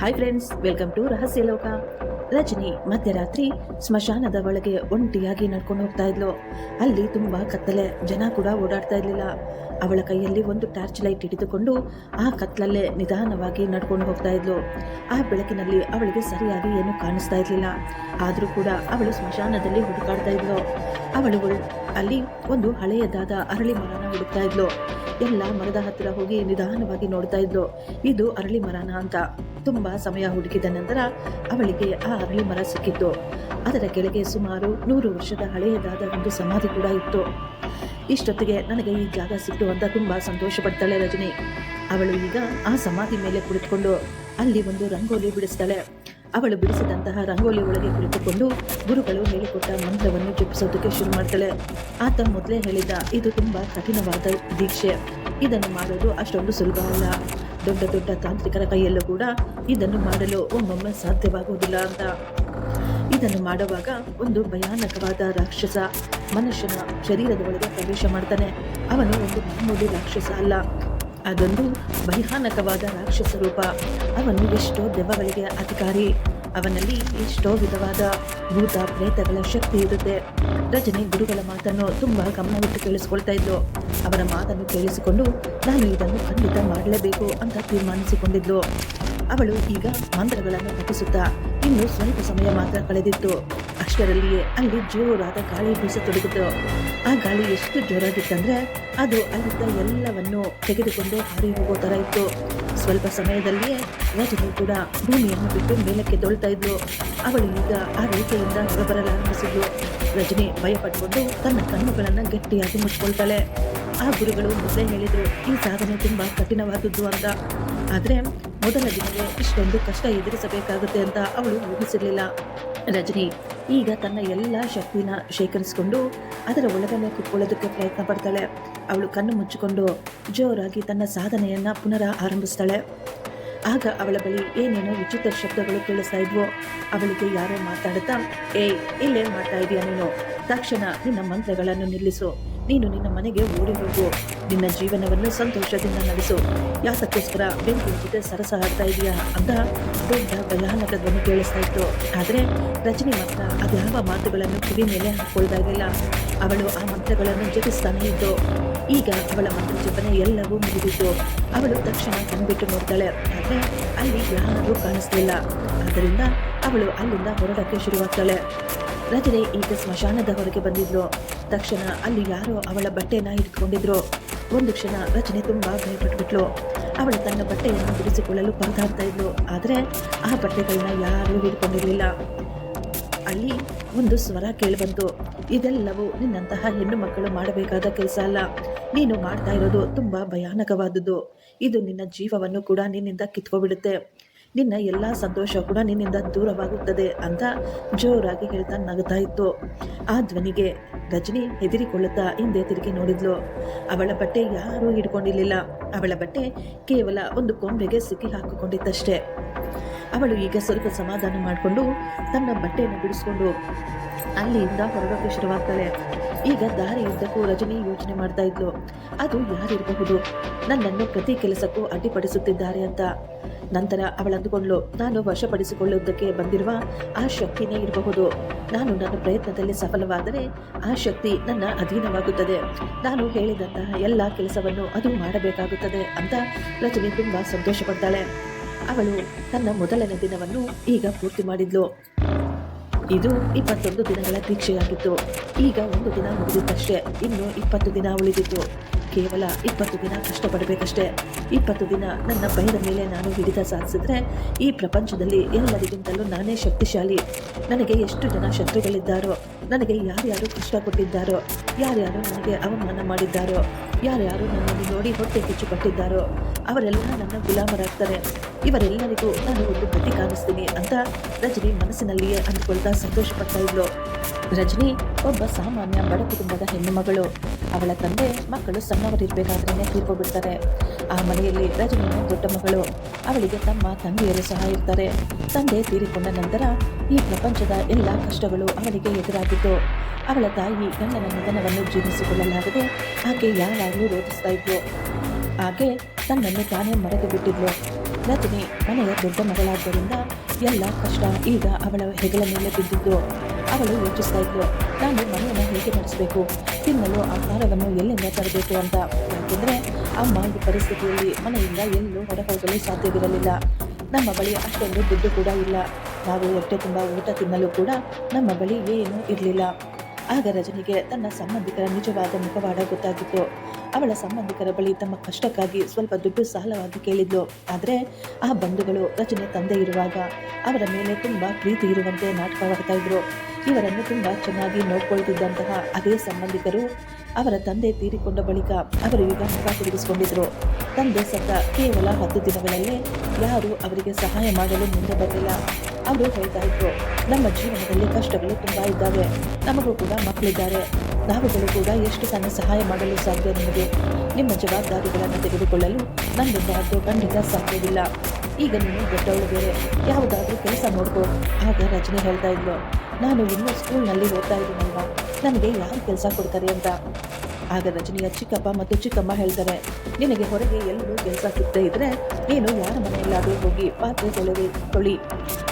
Hi friends welcome to ರಹಸ್ಯ ಲೋಕ ರಜನಿ ಮಧ್ಯರಾತ್ರಿ ಸ್ಮಶಾನದ ಒಳಗೆ ಒಂಟಿಯಾಗಿ ನಡ್ಕೊಂಡು ಹೋಗ್ತಾ ಇದ್ಲು. ಅಲ್ಲಿ ತುಂಬಾ ಕತ್ತಲೆ, ಜನ ಕೂಡ ಓಡಾಡ್ತಾ ಇರ್ಲಿಲ್ಲ. ಅವಳ ಕೈಯಲ್ಲಿ ಒಂದು ಟಾರ್ಚ್ ಲೈಟ್ ಹಿಡಿದುಕೊಂಡು ಆ ಕತ್ತಲಲ್ಲೇ ನಿಧಾನವಾಗಿ ನಡ್ಕೊಂಡು ಹೋಗ್ತಾ ಇದ್ಲು. ಆ ಬೆಳಕಿನಲ್ಲಿ ಅವಳಿಗೆ ಸರಿಯಾಗಿ ಏನು ಕಾಣಿಸ್ತಾ ಇರ್ಲಿಲ್ಲ. ಆದರೂ ಕೂಡ ಅವಳು ಸ್ಮಶಾನದಲ್ಲಿ ಹುಡುಕಾಡ್ತಾ ಇದ್ಲು. ಅವಳು ಅಲ್ಲಿ ಒಂದು ಹಳೆಯದಾದ ಅರಳಿ ಮರನ ಹುಡುಕ್ತಾ ಇದ್ಲು. ಎಲ್ಲ ಮರದ ಹತ್ತಿರ ಹೋಗಿ ನಿಧಾನವಾಗಿ ನೋಡ್ತಾ ಇದ್ಲು ಇದು ಅರಳಿ ಮರನ ಅಂತ. ತುಂಬಾ ಸಮಯ ಹುಡುಕಿದ ನಂತರ ಅವಳಿಗೆ ಆ ಅರಳಿ ಮರ ಸಿಕ್ಕಿತ್ತು. ಅದರ ಕೆಳಗೆ ಸುಮಾರು ನೂರು ವರ್ಷದ ಹಳೆಯದಾದ ಒಂದು ಸಮಾಧಿ ಕೂಡ ಇತ್ತು. ಇಷ್ಟೊತ್ತಿಗೆ ನನಗೆ ಈ ಜಾಗ ಸಿಕ್ಕು ಅಂತ ತುಂಬಾ ಸಂತೋಷ ಪಡ್ತಾಳೆ ರಜನಿ. ಅವಳು ಈಗ ಆ ಸಮಾಧಿ ಮೇಲೆ ಕುಳಿತುಕೊಂಡು ಅಲ್ಲಿ ಒಂದು ರಂಗೋಲಿ ಬಿಡಿಸ್ತಾಳೆ. ಅವಳು ಬಿಡಿಸಿದಂತಹ ರಂಗೋಲಿ ಒಳಗೆ ಕುಳಿತುಕೊಂಡು ಗುರುಗಳು ಹೇಳಿಕೊಟ್ಟ ಮಂತ್ರವನ್ನು ಜಪಿಸೋದಕ್ಕೆ ಶುರು ಮಾಡ್ತಾಳೆ. ಆತ ಮೊದಲೇ ಹೇಳಿದ, ಇದು ತುಂಬಾ ಕಠಿಣವಾದ ದೀಕ್ಷೆ. ಇದನ್ನು ಮಾಡೋದು ಅಷ್ಟೊಂದು ಸುಲಭ ಅಲ್ಲ. ದೊಡ್ಡ ದೊಡ್ಡ ತಾಂತ್ರಿಕರ ಕೈಯಲ್ಲೂ ಕೂಡ ಇದನ್ನು ಮಾಡಲು ಒಮ್ಮೊಮ್ಮೆ ಸಾಧ್ಯವಾಗುವುದಿಲ್ಲ ಅಂತ. ಇದನ್ನು ಮಾಡುವಾಗ ಒಂದು ಭಯಾನಕವಾದ ರಾಕ್ಷಸ ಮನುಷ್ಯನ ಶರೀರದ ಒಳಗೆ ಪ್ರವೇಶ ಮಾಡ್ತಾನೆ. ಅವನು ಒಂದು ಮಾಮೂಲಿ ರಾಕ್ಷಸ ಅಲ್ಲ. ಅದೊಂದು ಭಯಾನಕವಾದ ರಾಕ್ಷಸ ರೂಪ ಅವನು ಎಷ್ಟೋ ದೆವ್ವಗಳಿಗೆ ಅಧಿಕಾರಿ. ಅವನಲ್ಲಿ ಎಷ್ಟೋ ವಿಧವಾದ ಭೂತ ಪ್ರೇತಗಳ ಶಕ್ತಿ ಇರುತ್ತೆ. ರಜನಿ ಗುರುಗಳ ಮಾತನ್ನು ತುಂಬಾ ಗಮನವಿಟ್ಟು ಕೇಳಿಸ್ಕೊಳ್ತಾ ಇದ್ಲು. ಅವರ ಮಾತನ್ನು ಕೇಳಿಸಿಕೊಂಡು, ನಾನು ಇದನ್ನು ಖಂಡಿತ ಮಾಡಲೇಬೇಕು ಅಂತ ತೀರ್ಮಾನಿಸಿಕೊಂಡಿದ್ಲು. ಅವಳು ಈಗ ಮಂತ್ರಗಳನ್ನು ಪಠಿಸುತ್ತಾ ಇನ್ನು ಸ್ವಲ್ಪ ಸಮಯ ಮಾತ್ರ ಕಳೆದಿತ್ತು. ಅಷ್ಟರಲ್ಲಿಯೇ ಅಲ್ಲಿ ಜೋರಾದ ಗಾಳಿ ಬೀಸತೊಡಗಿತು. ಆ ಗಾಳಿ ಎಷ್ಟು ಜೋರಾಗಿತ್ತಂದ್ರೆ ಅದು ಅಲ್ಲಿದ್ದ ಎಲ್ಲವನ್ನು ತೆಗೆದುಕೊಂಡು ಹಾರಿ ಹೋಗೋ ತರ ಇತ್ತು. ಸ್ವಲ್ಪ ಸಮಯದಲ್ಲಿಯೇ ರಜನಿ ಕೂಡ ಭೂಮಿಯನ್ನು ಬಿಟ್ಟು ಮೇಲಕ್ಕೆ ತೊಳ್ತಾ ಇದ್ಲು. ಅವಳು ಈಗ ಆ ರೇಖೆಯಿಂದ ಹೊರಬರಲಾರಂಭಿಸಿದ್ಲು. ರಜನಿ ಭಯಪಟ್ಟುಕೊಂಡು ತನ್ನ ಕಣ್ಣುಗಳನ್ನು ಗಟ್ಟಿಯಾಗಿ ಮುಚ್ಕೊಳ್ತಾಳೆ. ಆ ಗುರುಗಳು ಮೊದಲೇ ಹೇಳಿದ್ರು, ಈ ಸಾಧನೆ ತುಂಬಾ ಕಠಿಣವಾದದ್ದು ಅಂತ. ಆದ್ರೆ ಮೊದಲ ದಿನವೇ ಇಷ್ಟೊಂದು ಕಷ್ಟ ಎದುರಿಸಬೇಕಾಗುತ್ತೆ ಅಂತ ಅವಳು ಊಹಿಸಿರಲಿಲ್ಲ. ರಜನಿ, ಈಗ ತನ್ನ ಎಲ್ಲ ಶಕ್ತಿನ ಶೇಖರಿಸಿಕೊಂಡು ಅದರ ಒಳಗನ್ನೇ ಕುತ್ಕೊಳ್ಳೋದಕ್ಕೆ ಪ್ರಯತ್ನ ಪಡ್ತಾಳೆ. ಅವಳು ಕಣ್ಣು ಮುಚ್ಚಿಕೊಂಡು ಜೋರಾಗಿ ತನ್ನ ಸಾಧನೆಯನ್ನು ಪುನರ ಆರಂಭಿಸ್ತಾಳೆ. ಆಗ ಅವಳ ಬಳಿ ಏನೇನೋ ವಿಚಿತ್ರ ಶಬ್ದಗಳು ಕೇಳಿಸ್ತಾ ಇದ್ವು. ಅವಳಿಗೆ ಯಾರೋ ಮಾತಾಡುತ್ತಾ, ಏಯ್ ಇಲ್ಲೇ ಮಾಡ್ತಾ ಇದೀಯ ನೀನು? ತಕ್ಷಣ ನಿನ್ನ ಮಂತ್ರಗಳನ್ನು ನಿಲ್ಲಿಸು. ನೀನು ನಿನ್ನ ಮನೆಗೆ ಓಡಿ ಹೋಗು. ನಿನ್ನ ಜೀವನವನ್ನು ಸಂತೋಷದಿಂದ ನಡೆಸು. ಯಾತಕ್ಕೋಸ್ಕರ ಬೆಂಕಿ ಜೊತೆ ಸರಸ ಆಡ್ತಾ ಇದೆಯಾ? ಅಂತ ದೊಡ್ಡ ಭಯಾನಕ ಧ್ವನಿ ಕೇಳಿಸ್ತಾ ಇತ್ತು. ಆದರೆ ರಜನಿ ಮಾತ್ರ ಅದ್ಯಾವ ಮಾತುಗಳನ್ನು ಕಿವಿ ಮೇಲೆ ಹಾಕೊಳ್ತಾ ಅವಳು ಆ ಮಂತ್ರಗಳನ್ನು ಜಪಿಸ್ತಾನೆ ಇದ್ದು ಈಗ ಅವಳ ಮಂತ್ರ ಜಪನೆ ಎಲ್ಲವೂ ಮುಗಿದಿತ್ತು. ಅವಳು ತಕ್ಷಣ ಕಣ್ಬಿಟ್ಟು ನೋಡ್ತಾಳೆ. ಆದರೆ ಅಲ್ಲಿ ಯಾರೂ ಕಾಣಿಸ್ತಿಲ್ಲ ಆದ್ದರಿಂದ ಅವಳು ಅಲ್ಲಿಂದ ಹೊರಡಕ್ಕೆ ಶುರುವಾಗ್ತಾಳೆ. ರಜನಿ ಈಗ ಸ್ಮಶಾನದ ಹೊರಗೆ ಬಂದಿದ್ಲು. ತಕ್ಷಣ ಅಲ್ಲಿ ಯಾರೋ ಅವಳ ಬಟ್ಟೆನ ಹಿಡ್ಕೊಂಡಿದ್ರು. ಒಂದು ಕ್ಷಣ ರಚನೆ ತುಂಬ ಭಯಪಟ್ಬಿಟ್ಲು. ಅವಳು ತನ್ನ ಬಟ್ಟೆಯನ್ನು ಬಿಡಿಸಿಕೊಳ್ಳಲು ಪರದಾಡ್ತಾ ಇದ್ಲು. ಆದರೆ ಆ ಬಟ್ಟೆಗಳನ್ನ ಯಾರೂ ಹಿಡ್ಕೊಂಡಿರಲಿಲ್ಲ. ಅಲ್ಲಿ ಒಂದು ಸ್ವರ ಕೇಳಿಬಂತು. ಇದೆಲ್ಲವೂ ನಿನ್ನಂತಹ ಹೆಣ್ಣು ಮಕ್ಕಳು ಮಾಡಬೇಕಾದ ಕೆಲಸ ಅಲ್ಲ. ನೀನು ಮಾಡ್ತಾ ಇರೋದು ತುಂಬ ಭಯಾನಕವಾದದ್ದು. ಇದು ನಿನ್ನ ಜೀವವನ್ನು ಕೂಡ ನಿನ್ನಿಂದ ಕಿತ್ಕೊಬಿಡುತ್ತೆ. ನಿನ್ನ ಎಲ್ಲ ಸಂತೋಷ ಕೂಡ ನಿನ್ನಿಂದ ದೂರವಾಗುತ್ತದೆ ಅಂತ ಜೋರಾಗಿ ಹೇಳ್ತಾ ನಗುತ್ತಾ ಇತ್ತು. ಆ ಧ್ವನಿಗೆ ರಜನಿ ಹೆದರಿಕೊಳ್ಳುತ್ತಾ ಹಿಂದೆ ತಿರುಗಿ ನೋಡಿದ್ಲು. ಅವಳ ಬಟ್ಟೆ ಯಾರೂ ಹಿಡ್ಕೊಂಡಿರಲಿಲ್ಲ. ಅವಳ ಬಟ್ಟೆ ಕೇವಲ ಒಂದು ಕೊಂಬೆಗೆ ಸಿಕ್ಕಿ ಹಾಕಿಕೊಂಡಿತ್ತಷ್ಟೇ. ಅವಳು ಈಗ ಸ್ವಲ್ಪ ಸಮಾಧಾನ ಮಾಡಿಕೊಂಡು ತನ್ನ ಬಟ್ಟೆಯನ್ನು ಬಿಡಿಸ್ಕೊಂಡು ಅಲ್ಲಿಂದ ಹೊರಡೋಕೆ ಶುರುವಾಗ್ತಾಳೆ. ಈಗ ದಾರಿಯುದ್ದಕ್ಕೂ ರಜನಿ ಯೋಚನೆ ಮಾಡ್ತಾ ಇದ್ಲು. ಅದು ಯಾರಿರಬಹುದು? ನನ್ನನ್ನು ಪ್ರತಿ ಕೆಲಸಕ್ಕೂ ಅಡ್ಡಿಪಡಿಸುತ್ತಿದ್ದಾರೆ ಅಂತ. ನಂತರ ಅವಳಂದುಕೊಂಡು ನಾನು ವಶಪಡಿಸಿಕೊಳ್ಳುವುದಕ್ಕೆ ಬಂದಿರುವ ಆ ಶಕ್ತಿನೇ ಇರಬಹುದು. ನಾನು ನನ್ನ ಪ್ರಯತ್ನದಲ್ಲಿ ಸಫಲವಾದರೆ ಆ ಶಕ್ತಿ ನನ್ನ ಅಧೀನವಾಗುತ್ತದೆ. ನಾನು ಹೇಳಿದಂತಹ ಎಲ್ಲ ಕೆಲಸವನ್ನು ಅದು ಮಾಡಬೇಕಾಗುತ್ತದೆ ಅಂತ ರಜನಿ ತುಂಬಾ ಸಂತೋಷಪಡ್ತಾಳೆ. ಅವಳು ತನ್ನ ಮೊದಲನೇ ದಿನವನ್ನು ಈಗ ಪೂರ್ತಿ ಮಾಡಿದ್ಲು. ಇದು ಇಪ್ಪತ್ತೊಂದು ದಿನಗಳ ದೀಕ್ಷೆಯಾಗಿತ್ತು. ಈಗ ಒಂದು ದಿನ ಮುಗಿದಿತ್ತಷ್ಟೇ. ಇನ್ನು ಇಪ್ಪತ್ತು ದಿನ ಉಳಿದಿತ್ತು. ಕೇವಲ ಇಪ್ಪತ್ತು ದಿನ ಕಷ್ಟಪಡಬೇಕಷ್ಟೇ. ಇಪ್ಪತ್ತು ದಿನ ನನ್ನ ಭಯದ ಮೇಲೆ ನಾನು ಹಿಡಿತ ಸಾಧಿಸಿದ್ರೆ ಈ ಪ್ರಪಂಚದಲ್ಲಿ ಎಲ್ಲರಿಗಿಂತಲೂ ನಾನೇ ಶಕ್ತಿಶಾಲಿ. ನನಗೆ ಎಷ್ಟು ಜನ ಶತ್ರುಗಳಿದ್ದಾರೋ, ನನಗೆ ಯಾರ್ಯಾರು ಕಷ್ಟ ಕೊಟ್ಟಿದ್ದಾರೋ, ಯಾರ್ಯಾರು ನನಗೆ ಅವಮಾನ ಮಾಡಿದ್ದಾರೋ, ಯಾರ್ಯಾರು ನನ್ನನ್ನು ನೋಡಿ ಹೊಟ್ಟೆ ಕಿಚ್ಚು ಕೊಟ್ಟಿದ್ದಾರೋ ಅವರೆಲ್ಲ ನನ್ನ ಗುಲಾಮರಾಗ್ತಾರೆ. ಇವರೆಲ್ಲರಿಗೂ ನಾನು ಒಂದು ಬುದ್ಧಿ ಕಾಣಿಸ್ತೀನಿ ಅಂತ ರಜನಿ ಮನಸ್ಸಿನಲ್ಲಿಯೇ ಅಂದ್ಕೊಳ್ತಾ ಸಂತೋಷ ಪಡ್ತಾ ಇದ್ಲು. ರಜನಿ, ಒಬ್ಬ ಸಾಮಾನ್ಯ ಬಡ ಕುಟುಂಬದ ಹೆಣ್ಣುಮಗಳು ಅವಳ ತಂದೆ ಮಕ್ಕಳು ಸಣ್ಣವರಿರಬೇಕಾದ್ರೇ ತೀರ್ಕೊಬಿಡ್ತಾರೆ ಆ ಮನೆಯಲ್ಲಿ ರಜನಿಯ ದೊಡ್ಡ ಮಗಳು. ಅವಳಿಗೆ ತಮ್ಮ ತಂದೆಯರು ಸಹ ಇರ್ತಾರೆ. ತಂದೆ ತೀರಿಕೊಂಡ ನಂತರ ಈ ಪ್ರಪಂಚದ ಎಲ್ಲ ಕಷ್ಟಗಳು ಅವಳಿಗೆ ಎದುರಾಗಿದ್ದು, ಅವಳ ತಾಯಿ ಗಂಡನ ನಿಧನವನ್ನು ಜೀರ್ಣಿಸಿಕೊಳ್ಳಲಾಗದೆ ಆಕೆ ಯಾವಾಗಲೂ ರೋಧಿಸ್ತಾ ಇದ್ಲು. ಆಕೆ ತನ್ನನ್ನು ತಾನೇ ಮರೆತು ಬಿಟ್ಟಿದ್ಲು. ರಜನಿ ಮನೆಯ ದೊಡ್ಡ ಮಗಳಾದ್ದರಿಂದ ಎಲ್ಲ ಕಷ್ಟ ಈಗ ಅವಳ ಹೆಗಲ ಮೇಲೆ ಬಿದ್ದಿದ್ದು. ಅವಳು ಯೋಚಿಸ್ತಾ ಇದ್ಲು ನಾನು ಮನೆಯನ್ನು ಹೇಗೆ ನಡೆಸಬೇಕು? ತಿನ್ನಲು ಆಹಾರವನ್ನು ಎಲ್ಲಿಂದ ತರಬೇಕು ಅಂತ? ಯಾಕೆಂದರೆ ಅಮ್ಮ ಈ ಪರಿಸ್ಥಿತಿಯಲ್ಲಿ ಮನೆಯಿಂದ ಎಲ್ಲೂ ಹೊರಹೋಗಲು ಸಾಧ್ಯವಿರಲಿಲ್ಲ. ನಮ್ಮ ಬಳಿ ಅಷ್ಟೊಂದು ದುಡ್ಡು ಕೂಡ ಇಲ್ಲ. ನಾವು ಹೊಟ್ಟೆ ತುಂಬ ಊಟ ತಿನ್ನಲು ಕೂಡ ನಮ್ಮ ಬಳಿ ಏನೂ ಇರಲಿಲ್ಲ. ಆಗ ರಜನಿಗೆ ತನ್ನ ಸಂಬಂಧಿಕರ ನಿಜವಾದ ಮುಖವಾಡ ಗೊತ್ತಾಗಿತ್ತು. ಅವಳ ಸಂಬಂಧಿಕರ ಬಳಿ ತಮ್ಮ ಕಷ್ಟಕ್ಕಾಗಿ ಸ್ವಲ್ಪ ದುಡ್ಡು ಸಾಲವಾಗಿ ಕೇಳಿದ್ಲು. ಆದರೆ ಆ ಬಂಧುಗಳು ರಚನೆ ತಂದೆ ಇರುವಾಗ ಅವರ ಮೇಲೆ ತುಂಬ ಪ್ರೀತಿ ಇರುವಂತೆ ನಾಟಕವಾಡ್ತಾ ಇದ್ರು ಇವರನ್ನು ತುಂಬ ಚೆನ್ನಾಗಿ ನೋಡ್ಕೊಳ್ತಿದ್ದಂತಹ ಅದೇ ಸಂಬಂಧಿಕರು ಅವರ ತಂದೆ ತೀರಿಕೊಂಡ ಬಳಿಕ ಅವರು ಈಗ ಮುಖ ತಿರುಗಿಸಿಕೊಂಡಿದ್ರು. ತಂದೆ ಸತ್ತ ಕೇವಲ ಹತ್ತು ದಿನಗಳಲ್ಲೇ ಯಾರೂ ಅವರಿಗೆ ಸಹಾಯ ಮಾಡಲು ಮುಂದೆ ಬರಲಿಲ್ಲ. ಅವರು ಹೇಳ್ತಾ ಇದ್ರು, ನಮ್ಮ ಜೀವನದಲ್ಲಿ ಕಷ್ಟಗಳು ತುಂಬ ಇದ್ದಾವೆ. ನಮಗೂ ಕೂಡ ಮಕ್ಕಳಿದ್ದಾರೆ. ನಾವುಗಳು ಕೂಡ ಎಷ್ಟು ಸಣ್ಣ ಸಹಾಯ ಮಾಡಲು ಸಾಧ್ಯ ನಿಮಗೆ? ನಿಮ್ಮ ಜವಾಬ್ದಾರಿಗಳನ್ನು ತೆಗೆದುಕೊಳ್ಳಲು ನನ್ನಿಂದ ಅದು ಖಂಡಿತ ಸಾಧ್ಯವಿಲ್ಲ. ಈಗ ನೀನು ದೊಡ್ಡವಳು ಬೇರೆ ಯಾವುದಾದ್ರೂ ಕೆಲಸ ನೋಡ್ಕೋ. ಆಗ ರಜನಿ ಹೇಳ್ತಾ ಇದ್ಲು. ನಾನು ಇನ್ನೂ ಸ್ಕೂಲ್ನಲ್ಲಿ ಓದ್ತಾ ಇದ್ದೀನಲ್ವಾ? ನನಗೆ ಯಾರು ಕೆಲಸ ಕೊಡ್ತಾರೆ ಅಂತ? ಆಗ ರಜನಿಯ ಚಿಕ್ಕಪ್ಪ ಮತ್ತು ಚಿಕ್ಕಮ್ಮ ಹೇಳ್ತಾರೆ, ನಿನಗೆ ಹೊರಗೆ ಎಲ್ಲರೂ ಕೆಲಸ ಸಿಗ್ತಾ ಇದ್ರೆ ನೀನು ಯಾರ ಮನೆಯಲ್ಲಾದರೂ ಹೋಗಿ ಪಾತ್ರೆ ತೊಳೆದು ತೊಳಿ